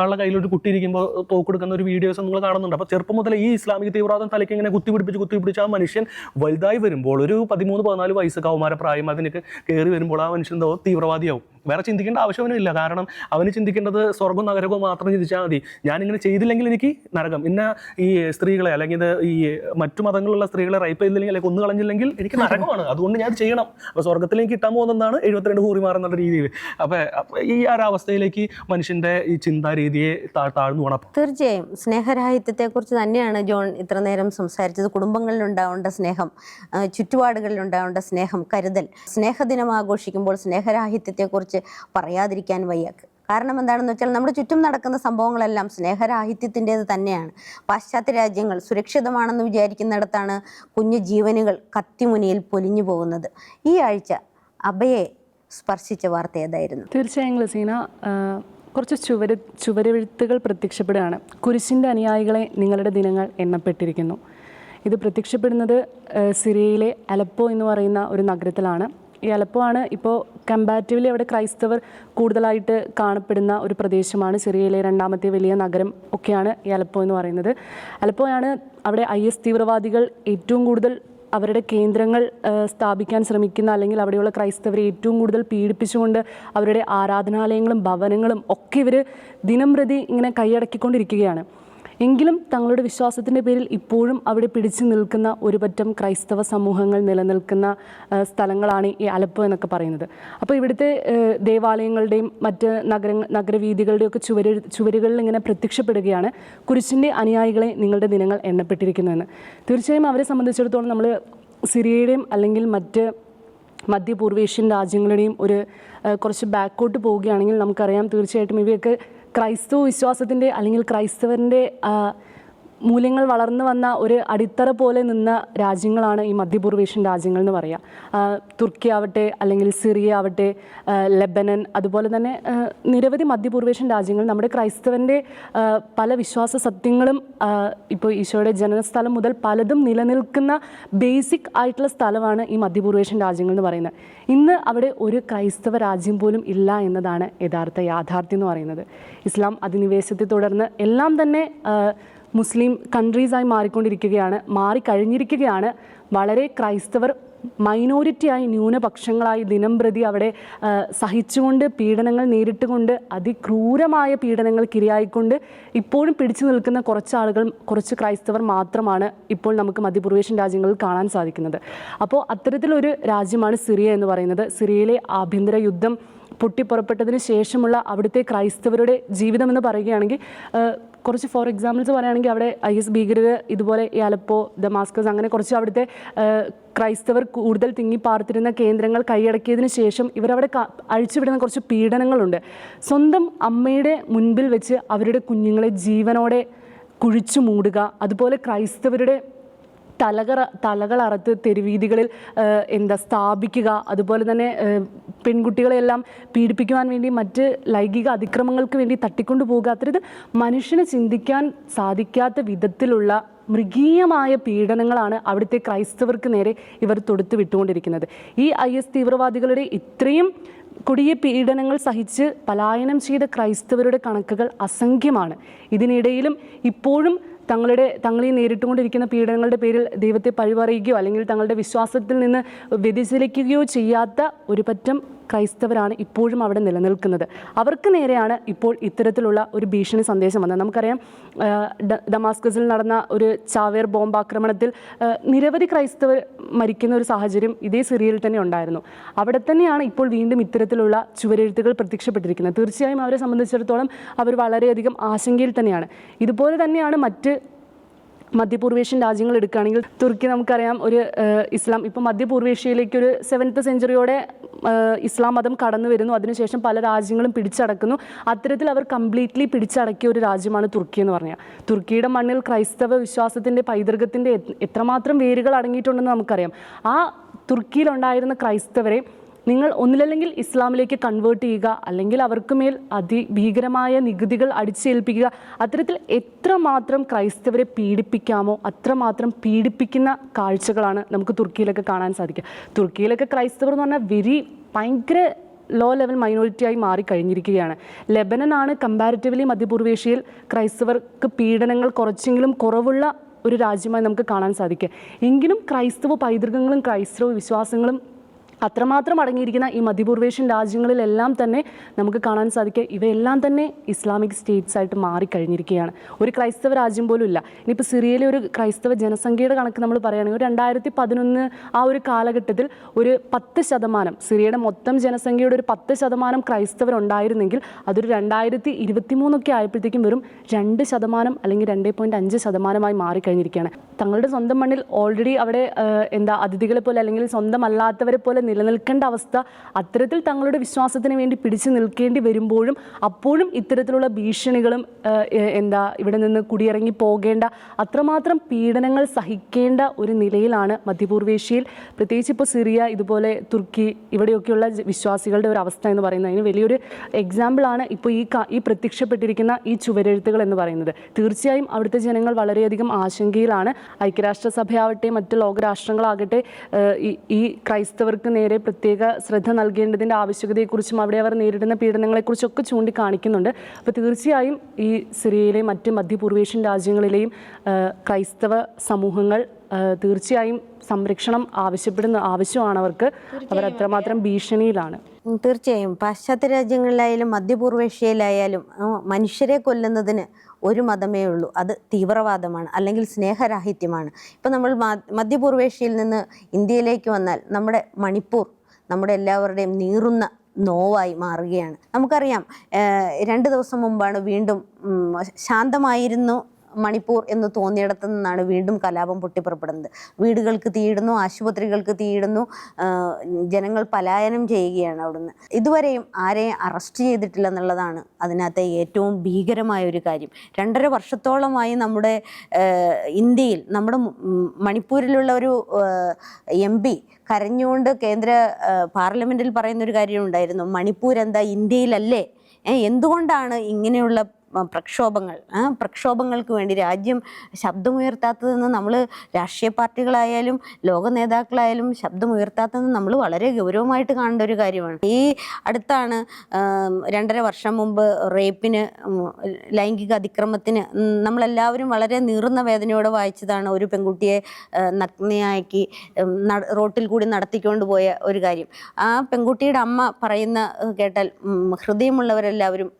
ആളുടെ കയ്യിൽ ഒരു കുട്ടി ഇരിക്കുമ്പോൾ തോക്കെടുക്കുന്ന ഒരു വീഡിയോസ് നിങ്ങൾ കാണുന്നുണ്ട്. അപ്പോൾ ചെറുപ്പം മുതലേ ഈ ഇസ്ലാമിക തീവ്രവാദം തലയ്ക്ക് ഇങ്ങനെ കുത്തി കുത്തിപിടിച്ച് കുത്തി പിടിച്ച് ആ മനുഷ്യൻ വലുതായി വരുമ്പോൾ ഒരു പതിമൂന്ന് പതിനാല് വയസ്സ് കൗമാര പ്രായം അതിനൊക്കെ കയറി വരുമ്പോൾ ആ മനുഷ്യൻ തീവ്രവാദിയാവും. വേറെ ചിന്തിക്കേണ്ട ആവശ്യമൊന്നുമില്ല. കാരണം അവന് ചിന്തിക്കേണ്ടത് സ്വർഗവും നരകവും മാത്രം ചിന്തിച്ചാൽ മതി. ഞാനിങ്ങനെ ചെയ്തില്ലെങ്കിൽ എനിക്ക് നരകം. ഇന്ന ഈ സ്ത്രീകളെ അല്ലെങ്കിൽ ഈ മറ്റു മതങ്ങളുള്ള സ്ത്രീകളെ റൈപ്പ് ചെയ്തില്ലെങ്കിൽ അല്ലെങ്കിൽ കൊന്നു കളഞ്ഞില്ലെങ്കിൽ എനിക്ക് നരകമാണ്. അതുകൊണ്ട് ഞാൻ ചെയ്യണം. അപ്പോൾ സ്വർഗത്തിലേക്ക് കിട്ടാൻ പോകുന്നതാണ് എഴുപത്തിരണ്ട് കൂറിമാർ എന്നുള്ള രീതിയിൽ. അപ്പോൾ ഈ ഒരു അവസ്ഥയിലേക്ക് മനുഷ്യന്റെ ഈ ചിന്താരീതിയെ രീതിയെ താഴ്ന്നു പോകണം തീർച്ചയായും. സ്നേഹരാഹിത്യത്തെക്കുറിച്ച് തന്നെയാണ് ജോൺ ഇത്ര നേരം സംസാരിച്ചത്. കുടുംബങ്ങളിലുണ്ടാവേണ്ട സ്നേഹം ചുറ്റുപാടുകളിലുണ്ടാവേണ്ട സ്നേഹം കരുതൽ. സ്നേഹദിനം ആഘോഷിക്കുമ്പോൾ സ്നേഹരാഹിത്യത്തെക്കുറിച്ച് പറയാതിരിക്കാൻ വയ്യ. കാരണം എന്താണെന്ന് വെച്ചാൽ നമ്മുടെ ചുറ്റും നടക്കുന്ന സംഭവങ്ങളെല്ലാം സ്നേഹരാഹിത്യത്തിന്റേത് തന്നെയാണ്. പാശ്ചാത്യ രാജ്യങ്ങൾ സുരക്ഷിതമാണെന്ന് വിചാരിക്കുന്നിടത്താണ് കുഞ്ഞു ജീവനുകൾ കത്തിമുനയിൽ പൊലിഞ്ഞു പോകുന്നത്. ഈ ആഴ്ച അബയെ സ്പർശിച്ച വാർത്ത ഏതായിരുന്നു? തീർച്ചയായും ലസീന കുറച്ച് ചുവര് ചുവരെഴുത്തുകൾ പ്രത്യക്ഷപ്പെടുകയാണ്. കുരിശിന്റെ അനുയായികളെ നിങ്ങളുടെ ദിനങ്ങൾ എണ്ണപ്പെട്ടിരിക്കുന്നു. ഇത് പ്രത്യക്ഷപ്പെടുന്നത് സിറിയയിലെ അലപ്പോ എന്ന് പറയുന്ന ഒരു നഗരത്തിലാണ്. ഈ അലപ്പോ ആണ് ഇപ്പോൾ കമ്പാരിറ്റീവ്ലി അവിടെ ക്രൈസ്തവർ കൂടുതലായിട്ട് കാണപ്പെടുന്ന ഒരു പ്രദേശമാണ്. സിറിയയിലെ രണ്ടാമത്തെ വലിയ നഗരം ഒക്കെയാണ് അലപ്പോ എന്ന് പറയുന്നത്. അലപ്പോയാണ് അവിടെ ഐ എസ് തീവ്രവാദികൾ ഏറ്റവും കൂടുതൽ അവരുടെ കേന്ദ്രങ്ങൾ സ്ഥാപിക്കാൻ ശ്രമിക്കുന്ന അല്ലെങ്കിൽ അവിടെയുള്ള ക്രൈസ്തവരെ ഏറ്റവും കൂടുതൽ പീഡിപ്പിച്ചുകൊണ്ട് അവരുടെ ആരാധനാലയങ്ങളും ഭവനങ്ങളും ഒക്കെ ഇവർ ദിനം ഇങ്ങനെ കൈയടക്കിക്കൊണ്ടിരിക്കുകയാണ്. എങ്കിലും തങ്ങളുടെ വിശ്വാസത്തിന്റെ പേരിൽ ഇപ്പോഴും അവിടെ പിടിച്ചു നിൽക്കുന്ന ഒരുപറ്റം ക്രൈസ്തവ സമൂഹങ്ങൾ നിലനിൽക്കുന്ന സ്ഥലങ്ങളാണ് ഈ അലപ്പ് എന്നൊക്കെ പറയുന്നത്. അപ്പോൾ ഇവിടുത്തെ ദേവാലയങ്ങളുടെയും മറ്റ് നഗര നഗരവീഥികളുടെയൊക്കെ ചുവര് ചുവരുകളിൽ ഇങ്ങനെ പ്രത്യക്ഷപ്പെടുകയാണ് കുരിശിന്റെ അനുയായികളെ നിങ്ങളുടെ ദിനങ്ങൾ എണ്ണപ്പെട്ടിരിക്കുന്നുവെന്ന് തീർച്ചയായും അവരെ സംബന്ധിച്ചിടത്തോളം നമ്മൾ സിറിയയുടെയും അല്ലെങ്കിൽ മറ്റ് മധ്യപൂർവേഷ്യൻ രാജ്യങ്ങളുടെയും ഒരു കുറച്ച് ബാക്കോട്ട് പോവുകയാണെങ്കിൽ നമുക്കറിയാം തീർച്ചയായിട്ടും ഇവയൊക്കെ ക്രൈസ്തവ വിശ്വാസത്തിന്റെ അല്ലെങ്കിൽ ക്രൈസ്തവന്റെ മൂല്യങ്ങൾ വളർന്നു വന്ന ഒരു അടിത്തറ പോലെ നിന്ന രാജ്യങ്ങളാണ് ഈ മധ്യപൂർവേഷ്യൻ രാജ്യങ്ങൾ എന്ന് പറയാം. തുർക്കി ആവട്ടെ അല്ലെങ്കിൽ സിറിയ ആവട്ടെ ലെബനൻ അതുപോലെ തന്നെ നിരവധി മധ്യപൂർവേഷ്യൻ രാജ്യങ്ങൾ നമ്മുടെ ക്രൈസ്തവന്റെ പല വിശ്വാസ സത്യങ്ങളും ഇപ്പോൾ ഈശോയുടെ ജനനസ്ഥലം മുതൽ പലതും നിലനിൽക്കുന്ന ബേസിക് ആയിട്ടുള്ള സ്ഥലമാണ് ഈ മധ്യപൂർവേഷ്യൻ രാജ്യങ്ങൾ എന്ന് പറയുന്നത്. ഇന്ന് അവിടെ ഒരു ക്രൈസ്തവ രാജ്യം പോലും ഇല്ല എന്നതാണ് യഥാർത്ഥ യാഥാർത്ഥ്യം എന്ന് പറയുന്നത്. ഇസ്ലാം അധിനിവേശത്തെ തുടർന്ന് എല്ലാം തന്നെ മുസ്ലിം കൺട്രീസായി മാറിക്കൊണ്ടിരിക്കുകയാണ് മാറിക്കഴിഞ്ഞിരിക്കുകയാണ് വളരെ ക്രൈസ്തവർ മൈനോറിറ്റിയായി ന്യൂനപക്ഷങ്ങളായി ദിനം പ്രതി അവിടെ സഹിച്ചുകൊണ്ട് പീഡനങ്ങൾ നേരിട്ടുകൊണ്ട് അതിക്രൂരമായ പീഡനങ്ങൾക്ക് ഇരയായിക്കൊണ്ട് ഇപ്പോഴും പിടിച്ചു നിൽക്കുന്ന കുറച്ച് ആളുകൾ കുറച്ച് ക്രൈസ്തവർ മാത്രമാണ് ഇപ്പോൾ നമുക്ക് മധ്യപൂർവേഷ്യൻ രാജ്യങ്ങളിൽ കാണാൻ സാധിക്കുന്നത്. അപ്പോൾ അത്തരത്തിലൊരു രാജ്യമാണ് സിറിയ എന്ന് പറയുന്നത്. സിറിയയിലെ ആഭ്യന്തര യുദ്ധം പൊട്ടിപ്പുറപ്പെട്ടതിന് ശേഷമുള്ള അവിടുത്തെ ക്രൈസ്തവരുടെ ജീവിതം എന്ന് പറയുകയാണെങ്കിൽ കുറച്ച് ഫോർ എക്സാമ്പിൾസ് പറയുകയാണെങ്കിൽ അവിടെ ഐ എസ് ഭീകരർ ഇതുപോലെ ഈ അലപ്പോ ദമാസ്കസ് അങ്ങനെ കുറച്ച് അവിടുത്തെ ക്രൈസ്തവർ കൂടുതൽ തിങ്ങിപ്പാർത്തിരുന്ന കേന്ദ്രങ്ങൾ കൈയടക്കിയതിന് ശേഷം ഇവരവിടെ അഴിച്ചുവിടുന്ന കുറച്ച് പീഡനങ്ങളുണ്ട്. സ്വന്തം അമ്മയുടെ മുൻപിൽ വെച്ച് അവരുടെ കുഞ്ഞുങ്ങളെ ജീവനോടെ കുഴിച്ചു മൂടുക അതുപോലെ ക്രൈസ്തവരുടെ തലകറ തലകളറത്ത് തെരുവീതികളിൽ എന്താ സ്ഥാപിക്കുക അതുപോലെ തന്നെ പെൺകുട്ടികളെയെല്ലാം പീഡിപ്പിക്കുവാൻ വേണ്ടി മറ്റ് ലൈംഗിക അതിക്രമങ്ങൾക്ക് വേണ്ടി തട്ടിക്കൊണ്ടു പോകുക. അത്തരത്തിൽ മനുഷ്യന് ചിന്തിക്കാൻ സാധിക്കാത്ത വിധത്തിലുള്ള മൃഗീയമായ പീഡനങ്ങളാണ് അവിടുത്തെ ക്രൈസ്തവർക്ക് നേരെ ഇവർ തൊടുത്തു വിട്ടുകൊണ്ടിരിക്കുന്നത്. ഈ ഐ എസ് തീവ്രവാദികളുടെ ഇത്രയും കൊടിയ പീഡനങ്ങൾ സഹിച്ച് പലായനം ചെയ്ത ക്രൈസ്തവരുടെ കണക്കുകൾ അസംഖ്യമാണ്. ഇതിനിടയിലും ഇപ്പോഴും തങ്ങളുടെ തങ്ങളീ നേരിട്ടുകൊണ്ടിരിക്കുന്ന പീഡനങ്ങളുടെ പേരിൽ ദൈവത്തെ പഴിപറയുകയോ അല്ലെങ്കിൽ തങ്ങളുടെ വിശ്വാസത്തിൽ നിന്ന് വ്യതിചലിക്കുകയോ ചെയ്യാത്ത ഒരു പറ്റം ക്രൈസ്തവരാണ് ഇപ്പോഴും അവിടെ നിലനിൽക്കുന്നത്. അവർക്ക് നേരെയാണ് ഇപ്പോൾ ഇത്തരത്തിലുള്ള ഒരു ഭീഷണി സന്ദേശം വന്നത്. നമുക്കറിയാം ഡമാസ്കസിൽ നടന്ന ഒരു ചാവേർ ബോംബ് ആക്രമണത്തിൽ ആ, നിരവധി ക്രൈസ്തവർ മരിക്കുന്ന ഒരു സാഹചര്യം ഇതേ സിറിയയിൽ തന്നെ ഉണ്ടായിരുന്നു. അവിടെ തന്നെയാണ് ഇപ്പോൾ വീണ്ടും ഇത്തരത്തിലുള്ള ചുവരെഴുത്തുകൾ പ്രത്യക്ഷപ്പെട്ടിരിക്കുന്നത്. തീർച്ചയായും അവരെ സംബന്ധിച്ചിടത്തോളം അവർ വളരെയധികം ആശങ്കയിൽ തന്നെയാണ്. ഇതുപോലെ തന്നെയാണ് മറ്റ് മധ്യപൂർവേഷ്യൻ രാജ്യങ്ങൾ എടുക്കുകയാണെങ്കിൽ തുർക്കി നമുക്കറിയാം ഒരു ഇസ്ലാം. ഇപ്പോൾ മധ്യപൂർവേഷ്യയിലേക്ക് ഒരു സെവൻത്ത് സെഞ്ചുറിയോടെ ഇസ്ലാം മതം കടന്നു വരുന്നു. അതിനുശേഷം പല രാജ്യങ്ങളും പിടിച്ചടക്കുന്നു. അത്തരത്തിൽ അവർ കംപ്ലീറ്റ്ലി പിടിച്ചടക്കിയ ഒരു രാജ്യമാണ് തുർക്കി എന്ന് പറഞ്ഞാൽ. തുർക്കിയുടെ മണ്ണിൽ ക്രൈസ്തവ വിശ്വാസത്തിന്റെ പൈതൃകത്തിന്റെ എത്രമാത്രം വേരുകൾ അടങ്ങിയിട്ടുണ്ടെന്ന് നമുക്കറിയാം. ആ തുർക്കിയിലുണ്ടായിരുന്ന ക്രൈസ്തവരെ നിങ്ങൾ ഒന്നിലല്ലെങ്കിൽ ഇസ്ലാമിലേക്ക് കൺവേർട്ട് ചെയ്യുക അല്ലെങ്കിൽ അവർക്ക് മേൽ അതിഭീകരമായ നികുതികൾ അടിച്ചേൽപ്പിക്കുക. അത്തരത്തിൽ എത്രമാത്രം ക്രൈസ്തവരെ പീഡിപ്പിക്കാമോ അത്രമാത്രം പീഡിപ്പിക്കുന്ന കാഴ്ചകളാണ് നമുക്ക് തുർക്കിയിലൊക്കെ കാണാൻ സാധിക്കുക. തുർക്കിയിലൊക്കെ ക്രൈസ്തവർ എന്ന് പറഞ്ഞാൽ വെരി ഭയങ്കര ലോ ലെവൽ മൈനോറിറ്റിയായി മാറിക്കഴിഞ്ഞിരിക്കുകയാണ് ലെബനനാണ് കമ്പാരിറ്റീവ്ലി മധ്യപൂർവേഷ്യയിൽ ക്രൈസ്തവർക്ക് പീഡനങ്ങൾ കുറച്ചെങ്കിലും കുറവുള്ള ഒരു രാജ്യമായി നമുക്ക് കാണാൻ സാധിക്കുക. എങ്കിലും ക്രൈസ്തവ പൈതൃകങ്ങളും ക്രൈസ്തവ വിശ്വാസങ്ങളും അത്രമാത്രം അടങ്ങിയിരിക്കുന്ന ഈ മധ്യപൂർവേഷ്യൻ രാജ്യങ്ങളിലെല്ലാം തന്നെ നമുക്ക് കാണാൻ സാധിക്കുക. ഇവയെല്ലാം തന്നെ ഇസ്ലാമിക് സ്റ്റേറ്റ്സ് ആയിട്ട് മാറിക്കഴിഞ്ഞിരിക്കുകയാണ്. ഒരു ക്രൈസ്തവ രാജ്യം പോലും ഇല്ല. ഇനിയിപ്പോൾ സിറിയയിലെ ഒരു ക്രൈസ്തവ ജനസംഖ്യയുടെ കണക്ക് നമ്മൾ പറയുകയാണെങ്കിൽ ഒരു രണ്ടായിരത്തി പതിനൊന്ന് ആ ഒരു കാലഘട്ടത്തിൽ ഒരു പത്ത് ശതമാനം സിറിയയുടെ മൊത്തം ജനസംഖ്യയുടെ ഒരു പത്ത് ശതമാനം ക്രൈസ്തവരുണ്ടായിരുന്നെങ്കിൽ അതൊരു രണ്ടായിരത്തി ഇരുപത്തി മൂന്നൊക്കെ ആയപ്പോഴത്തേക്കും വെറും രണ്ട് ശതമാനം അല്ലെങ്കിൽ രണ്ട് പോയിന്റ് അഞ്ച് ശതമാനമായി മാറിക്കഴിഞ്ഞിരിക്കുകയാണ്. തങ്ങളുടെ സ്വന്തം മണ്ണിൽ ഓൾറെഡി അവിടെ എന്താ അതിഥികളെ പോലെ അല്ലെങ്കിൽ സ്വന്തം അല്ലാത്തവരെ പോലെ നിലനിൽക്കേണ്ട അവസ്ഥ അത്തരത്തിൽ തങ്ങളുടെ വിശ്വാസത്തിന് വേണ്ടി പിടിച്ചു നിൽക്കേണ്ടി വരുമ്പോഴും അപ്പോഴും ഇത്തരത്തിലുള്ള ഭീഷണികളും എന്താ ഇവിടെ നിന്ന് കുടിയിറങ്ങി പോകേണ്ട അത്രമാത്രം പീഡനങ്ങൾ സഹിക്കേണ്ട ഒരു നിലയിലാണ് മധ്യപൂർവേഷ്യയിൽ. പ്രത്യേകിച്ച് ഇപ്പോൾ സിറിയ ഇതുപോലെ തുർക്കി ഇവിടെയൊക്കെയുള്ള വിശ്വാസികളുടെ ഒരു അവസ്ഥ എന്ന് പറയുന്നത്. അതിന് വലിയൊരു എക്സാമ്പിളാണ് ഇപ്പോൾ ഈ ഈ പ്രത്യക്ഷപ്പെട്ടിരിക്കുന്ന ഈ ചുവരെഴുത്തുകൾ എന്ന് പറയുന്നത്. തീർച്ചയായും അവിടുത്തെ ജനങ്ങൾ വളരെയധികം ആശങ്കയിലാണ്. ഐക്യരാഷ്ട്രസഭയാവട്ടെ മറ്റ് ലോകരാഷ്ട്രങ്ങളാകട്ടെ ഈ ക്രൈസ്തവർക്ക് നേരെ പ്രത്യേക ശ്രദ്ധ നൽകേണ്ടതിന്റെ ആവശ്യകതയെക്കുറിച്ചും അവിടെ അവർ നേരിടുന്ന പീഡനങ്ങളെക്കുറിച്ചൊക്കെ ചൂണ്ടിക്കാണിക്കുന്നുണ്ട്. അപ്പോൾ തീർച്ചയായും ഈ സിറിയയിലെയും മറ്റ് മധ്യപൂർവേഷ്യൻ രാജ്യങ്ങളിലെയും ക്രൈസ്തവ സമൂഹങ്ങൾ തീർച്ചയായും സംരക്ഷണം ആവശ്യപ്പെടുന്ന ആവശ്യമാണ് അവർക്ക്. അവർ അത്രമാത്രം ഭീഷണിയിലാണ്. തീർച്ചയായും. പാശ്ചാത്യ രാജ്യങ്ങളിലായാലും മധ്യപൂർവേഷ്യയിലായാലും മനുഷ്യരെ കൊല്ലുന്നതിന് ഒരു മതമേ ഉള്ളൂ. അത് തീവ്രവാദമാണ് അല്ലെങ്കിൽ സ്നേഹരാഹിത്യമാണ്. ഇപ്പം നമ്മൾ മധ്യപൂർവേഷ്യയിൽ നിന്ന് ഇന്ത്യയിലേക്ക് വന്നാൽ നമ്മുടെ മണിപ്പൂർ നമ്മുടെ എല്ലാവരുടെയും നീറുന്ന നോവായി മാറുകയാണ്. നമുക്കറിയാം രണ്ട് ദിവസം മുമ്പാണ് വീണ്ടും ശാന്തമായിരുന്നു മണിപ്പൂർ എന്ന് തോന്നിയിടത്തു നിന്നാണ് വീണ്ടും കലാപം പൊട്ടിപ്പുറപ്പെടുന്നത്. വീടുകൾക്ക് തീയിടുന്നു ആശുപത്രികൾക്ക് തീയിടുന്നു ജനങ്ങൾ പലായനം ചെയ്യുകയാണ് അവിടുന്ന്. ഇതുവരെയും ആരെയും അറസ്റ്റ് ചെയ്തിട്ടില്ല എന്നുള്ളതാണ് അതിനകത്തെ ഏറ്റവും ഭീകരമായ ഒരു കാര്യം. രണ്ടര വർഷത്തോളമായി നമ്മുടെ ഇന്ത്യയിൽ നമ്മുടെ മണിപ്പൂരിലുള്ള ഒരു എം പി കരഞ്ഞുകൊണ്ട് കേന്ദ്ര പാർലമെന്റിൽ പറയുന്നൊരു കാര്യം ഉണ്ടായിരുന്നു മണിപ്പൂർ എന്താ ഇന്ത്യയിലല്ലേ? എന്തുകൊണ്ടാണ് ഇങ്ങനെയുള്ള പ്രക്ഷോഭങ്ങൾ പ്രക്ഷോഭങ്ങൾക്ക് വേണ്ടി രാജ്യം ശബ്ദമുയർത്താത്തതെന്ന് നമ്മൾ രാഷ്ട്രീയ പാർട്ടികളായാലും ലോക നേതാക്കളായാലും ശബ്ദമുയർത്താത്തതെന്ന് നമ്മൾ വളരെ ഗൗരവമായിട്ട് കാണേണ്ട ഒരു കാര്യമാണ്. ഈ അടുത്താണ് രണ്ടര വർഷം മുമ്പ് റേപ്പിന് ലൈംഗിക അതിക്രമത്തിന് നമ്മളെല്ലാവരും വളരെ നീറുന്ന വേദനയോടെ വായിച്ചതാണ് ഒരു പെൺകുട്ടിയെ നഗ്നയാക്കി റോട്ടിൽ കൂടി നടത്തിക്കൊണ്ട് പോയ ഒരു കാര്യം. ആ പെൺകുട്ടിയുടെ അമ്മ പറയുന്ന കേട്ടാൽ ഹൃദയമുള്ളവരെല്ലാവരും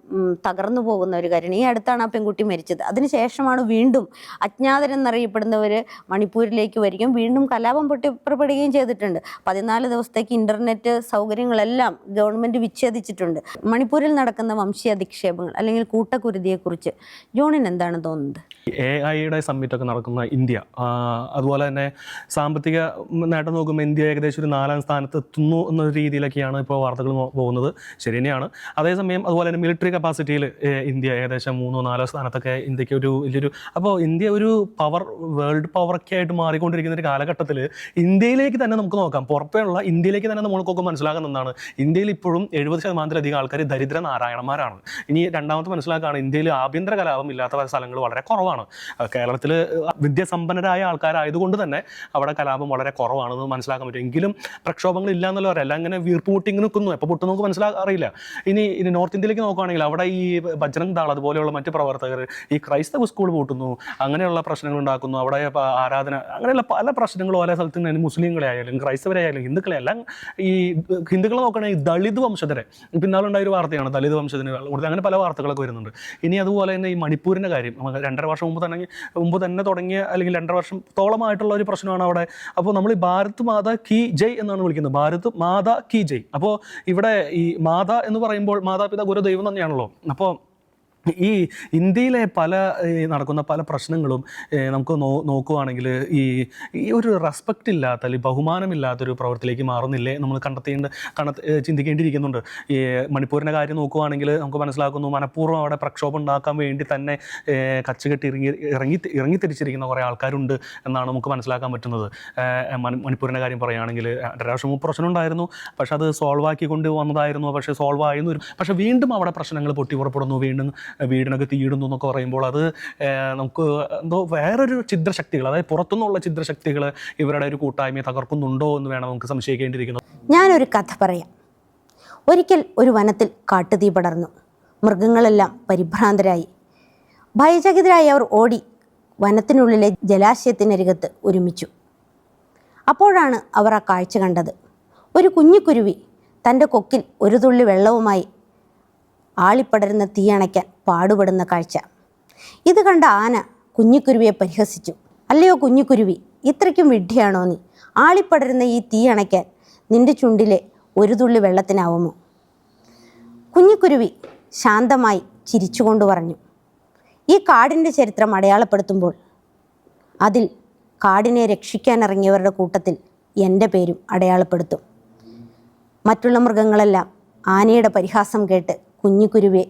തകർന്നു പോകുന്ന ഒരു കാര്യമാണ് ഈ അടുത്താണ് ആ പെൺകുട്ടി മരിച്ചത്. അതിനുശേഷമാണ് വീണ്ടും അജ്ഞാതരെന്നറിയപ്പെടുന്നവർ മണിപ്പൂരിലേക്ക് വരികയും വീണ്ടും കലാപം പൊട്ടിപ്പുറപ്പെടുകയും ചെയ്തിട്ടുണ്ട്. പതിനാല് ദിവസത്തേക്ക് ഇന്റർനെറ്റ് സൗകര്യങ്ങളെല്ലാം ഗവൺമെന്റ് വിച്ഛേദിച്ചിട്ടുണ്ട്. മണിപ്പൂരിൽ നടക്കുന്ന വംശീയ അധിക്ഷേപങ്ങൾ അല്ലെങ്കിൽ കൂട്ടക്കുരുതിയെക്കുറിച്ച് ജോണിന് എന്താണ് തോന്നുന്നത്? എ ഐയുടെ സമ്മിറ്റൊക്കെ നടക്കുന്ന ഇന്ത്യ. അതുപോലെ തന്നെ സാമ്പത്തിക നേട്ടം നോക്കുമ്പോൾ ഇന്ത്യ ഏകദേശം ഒരു നാലാം സ്ഥാനത്ത് എത്തുന്നു എന്ന രീതിയിലൊക്കെയാണ് ഇപ്പോൾ വാർത്തകൾ പോകുന്നത്. ശരി തന്നെയാണ്. അതേസമയം അതുപോലെ തന്നെ മിലിറ്ററി കപ്പാസിറ്റിയിൽ ഇന്ത്യ ഏകദേശം മൂന്നോ നാലോ സ്ഥാനത്തൊക്കെ ഇന്ത്യയ്ക്ക് ഒരു വലിയൊരു അപ്പോൾ ഇന്ത്യ ഒരു പവർ വേൾഡ് പവറൊക്കെ ആയിട്ട് മാറിക്കൊണ്ടിരിക്കുന്ന ഒരു കാലഘട്ടത്തിൽ ഇന്ത്യയിലേക്ക് തന്നെ നമുക്ക് നോക്കാം. പുറത്തുള്ള ഇന്ത്യയിലേക്ക് തന്നെ നമ്മൾ നമ്മൾക്കൊക്കെ മനസ്സിലാകുന്നതാണ് ഇന്ത്യയിൽ ഇപ്പോഴും എഴുപത് ശതമാനത്തിലധികം ആൾക്കാർ ദരിദ്ര നാരായണന്മാരാണ്. ഇനി രണ്ടാമത്തെ മനസ്സിലാക്കുകയാണ് ഇന്ത്യയിൽ ആഭ്യന്തര കലാപം ഇല്ലാത്ത സ്ഥലങ്ങൾ വളരെ കുറവാണ്. കേരളത്തിൽ വിദ്യാസമ്പന്നരായ ആൾക്കാരായതുകൊണ്ട് തന്നെ അവിടെ കലാപം വളരെ കുറവാണെന്ന് മനസ്സിലാക്കാൻ പറ്റും. എങ്കിലും പ്രക്ഷോഭങ്ങൾ ഇല്ല എന്നുള്ളവരല്ല പറയാം എല്ലാം ഇങ്ങനെ വീർപ്പ് പൊട്ടി ഇങ്ങനെ നിൽക്കുന്നു. എപ്പോൾ പൊട്ടും നമുക്ക് മനസ്സിലാ അറിയില്ല. ഇനി ഇനി നോർത്ത് ഇന്ത്യയിലേക്ക് നോക്കുകയാണെങ്കിൽ അവിടെ ഈ ബജ്രംഗ് ദാൾ അതുപോലെയുള്ള മറ്റ് പ്രവർത്തകർ ഈ ക്രൈസ്തവ സ്കൂൾ പൂട്ടുന്നു അങ്ങനെയുള്ള പ്രശ്നങ്ങൾ ഉണ്ടാക്കുന്നു അവിടെ ആരാധന അങ്ങനെയുള്ള പല പ്രശ്നങ്ങളും ഓരോ സ്ഥലത്ത് നിന്ന് മുസ്ലിങ്ങളെ ആയാലും ക്രൈസ്തവരെ ആയാലും ഹിന്ദുക്കളെ എല്ലാം ഈ ഹിന്ദുക്കളെ നോക്കുകയാണെങ്കിൽ ദളിത് വംശധരെ. പിന്നാളുണ്ടായ ഒരു വാർത്തയാണ് ദളിത് വംശത്തിന് കൂടുതൽ അങ്ങനെ പല വാർത്തകളൊക്കെ വരുന്നുണ്ട്. ഇനി അതുപോലെ തന്നെ ഈ മണിപ്പൂരിന്റെ കാര്യം രണ്ടര വർഷം മുമ്പ് തന്നെ മുമ്പ് തന്നെ തുടങ്ങിയ അല്ലെങ്കിൽ രണ്ടര വർഷം തോളമായിട്ടുള്ള ഒരു പ്രശ്നമാണ് അവിടെ. അപ്പോൾ നമ്മൾ ഭാരത് മാതാ കി ജയ് എന്നാണ് വിളിക്കുന്നത് ഭാരത് മാതാ കി ജയ്. അപ്പോൾ ഇവിടെ ഈ മാതാ എന്ന് പറയുമ്പോൾ മാതാപിതാ ഗുരു ദൈവം തന്നെയാണല്ലോ. അപ്പോൾ ഈ ഇന്ത്യയിലെ പല നടക്കുന്ന പല പ്രശ്നങ്ങളും നമുക്ക് നോ നോക്കുവാണെങ്കിൽ ഈ ഈ ഒരു റെസ്പെക്റ്റ് ഇല്ലാത്ത അല്ലെങ്കിൽ ബഹുമാനമില്ലാത്തൊരു പ്രവൃത്തിയിലേക്ക് മാറുന്നില്ലേ നമ്മൾ കണ്ടെത്തേണ്ട കണ്ടെത്ത ചിന്തിക്കേണ്ടിയിരിക്കുന്നുണ്ട്. ഈ മണിപ്പൂരിന്റെ കാര്യം നോക്കുവാണെങ്കിൽ നമുക്ക് മനസ്സിലാക്കുന്നു മനഃപൂർവം അവിടെ പ്രക്ഷോഭം ഉണ്ടാക്കാൻ വേണ്ടി തന്നെ കച്ചുകെട്ടി ഇറങ്ങി ഇറങ്ങി ഇറങ്ങിത്തിരിച്ചിരിക്കുന്ന കുറേ ആൾക്കാരുണ്ട് എന്നാണ് നമുക്ക് മനസ്സിലാക്കാൻ പറ്റുന്നത്. മണിപ്പൂരിന്റെ കാര്യം പറയുകയാണെങ്കിൽ മുമ്പ് പ്രശ്നം ഉണ്ടായിരുന്നു. പക്ഷെ അത് സോൾവ് ആക്കി കൊണ്ട് വന്നതായിരുന്നു പക്ഷേ സോൾവ് ആയിരുന്നു പക്ഷേ വീണ്ടും അവിടെ പ്രശ്നങ്ങൾ പൊട്ടി പുറപ്പെടുന്നു വീണ്ടും വീടിനൊക്കെ തീയിടുന്നു എന്നൊക്കെ പറയുമ്പോൾ അത് നമുക്ക് എന്തോ വേറൊരു ചിത്രശക്തികൾ അതായത് പുറത്തുനിന്നുള്ള ചിത്രശക്തികൾ ഇവരുടെ ഒരു കൂട്ടായ്മയെ തകർക്കുന്നുണ്ടോ എന്ന് വേണം നമുക്ക് സംശയിക്കേണ്ടിയിരിക്കുന്നത് ഞാനൊരു കഥ പറയാം. ഒരിക്കൽ ഒരു വനത്തിൽ കാട്ടുതീ പടർന്നു. മൃഗങ്ങളെല്ലാം പരിഭ്രാന്തരായി. ഭയചകിതരായി അവർ ഓടി വനത്തിനുള്ളിലെ ജലാശയത്തിനരികത്ത് ഒരുമിച്ചു. അപ്പോഴാണ് അവർ ആ കാഴ്ച കണ്ടത്. ഒരു കുഞ്ഞിക്കുരുവി തന്റെ കൊക്കിൽ ഒരു തുള്ളി വെള്ളവുമായി ആളിപ്പടരുന്ന തീയണയ്ക്കാൻ പാടുപെടുന്ന കാഴ്ച. ഇത് കണ്ട ആന കുഞ്ഞിക്കുരുവിയെ പരിഹസിച്ചു. അല്ലയോ കുഞ്ഞിക്കുരുവി ഇത്രയ്ക്കും വിഡ്ഢിയാണോ നീ? ആളിപ്പടരുന്ന ഈ തീ അണയ്ക്കാൻ നിന്റെ ചുണ്ടിലെ ഒരു തുള്ളി വെള്ളത്തിനാവുമോ? കുഞ്ഞിക്കുരുവി ശാന്തമായി ചിരിച്ചുകൊണ്ട് പറഞ്ഞു. ഈ കാടിന്റെ ചരിത്രം അടയാളപ്പെടുത്തുമ്പോൾ അതിൽ കാടിനെ രക്ഷിക്കാനിറങ്ങിയവരുടെ കൂട്ടത്തിൽ എന്റെ പേരും അടയാളപ്പെടുത്തും. മറ്റുള്ള മൃഗങ്ങളെല്ലാം ആനയുടെ പരിഹാസം കേട്ട് കുഞ്ഞിക്കുരുവിയെ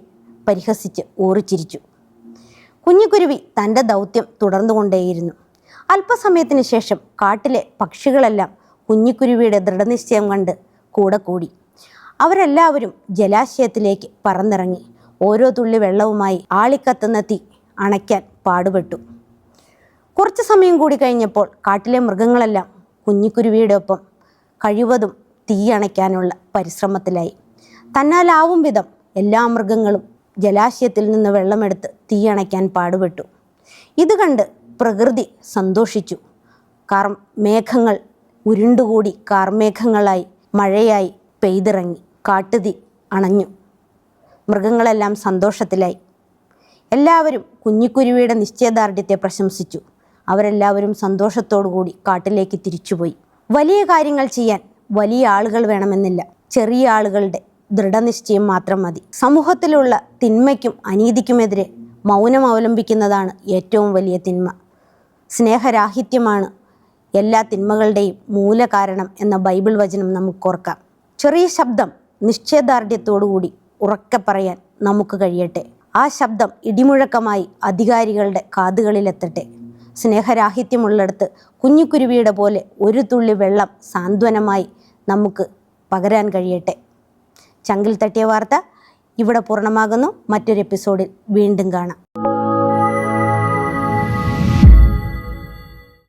പരിഹസിച്ച് ഊറിച്ചിരിച്ചു കുഞ്ഞിക്കുരുവി തന്റെ ദൗത്യം തുടർന്നുകൊണ്ടേയിരുന്നു. അല്പസമയത്തിന് ശേഷം കാട്ടിലെ പക്ഷികളെല്ലാം കുഞ്ഞിക്കുരുവിയുടെ ദൃഢനിശ്ചയം കണ്ട് കൂടെ കൂടി. അവരെല്ലാവരും ജലാശയത്തിലേക്ക് പറന്നിറങ്ങി. ഓരോ തുള്ളി വെള്ളവുമായി ആളിക്കത്തുന്ന തീ അണയ്ക്കാൻ പാടുപെട്ടു. കുറച്ച് സമയം കൂടി കഴിഞ്ഞപ്പോൾ കാട്ടിലെ മൃഗങ്ങളെല്ലാം കുഞ്ഞിക്കുരുവിയുടെ ഒപ്പം കഴിവതും തീ അണയ്ക്കാനുള്ള പരിശ്രമത്തിലായി. തന്നാലാവും വിധം എല്ലാ മൃഗങ്ങളും ജലാശയത്തിൽ നിന്ന് വെള്ളമെടുത്ത് തീയണയ്ക്കാൻ പാടുപെട്ടു. ഇത് കണ്ട് പ്രകൃതി സന്തോഷിച്ചു. കാർ മേഘങ്ങൾ ഉരുണ്ടുകൂടി കാർമേഘങ്ങളായി മഴയായി പെയ്തിറങ്ങി. കാട്ടുതീ അണഞ്ഞു. മൃഗങ്ങളെല്ലാം സന്തോഷത്തിലായി. എല്ലാവരും കുഞ്ഞിക്കുരുവിയുടെ നിശ്ചയദാർഢ്യത്തെ പ്രശംസിച്ചു. അവരെല്ലാവരും സന്തോഷത്തോടുകൂടി കാട്ടിലേക്ക് തിരിച്ചുപോയി. വലിയ കാര്യങ്ങൾ ചെയ്യാൻ വലിയ ആളുകൾ വേണമെന്നില്ല. ചെറിയ ആളുകളുടെ ദൃഢനിശ്ചയം മാത്രം മതി. സമൂഹത്തിലുള്ള തിന്മയ്ക്കും അനീതിക്കുമെതിരെ മൗനം അവലംബിക്കുന്നതാണ് ഏറ്റവും വലിയ തിന്മ. സ്നേഹരാഹിത്യമാണ് എല്ലാ തിന്മകളുടെയും മൂലകാരണം എന്ന ബൈബിൾ വചനം നമുക്ക് ഓർക്കാം. ചെറിയ ശബ്ദം നിശ്ചയദാർഢ്യത്തോടുകൂടി ഉറക്കെ പറയാൻ നമുക്ക് കഴിയട്ടെ. ആ ശബ്ദം ഇടിമുഴക്കമായി അധികാരികളുടെ കാതുകളിലെത്തട്ടെ. സ്നേഹരാഹിത്യമുള്ളിടത്ത് കുഞ്ഞുക്കുരുവിയുടെ പോലെ ഒരു തുള്ളി വെള്ളം സാന്ത്വനമായി നമുക്ക് പകരാൻ കഴിയട്ടെ. ചങ്കിൽ തട്ടിയ വാർത്ത ഇവിടെ പൂർണമാകുന്നു. മറ്റൊരു എപ്പിസോഡിൽ വീണ്ടും കാണാം.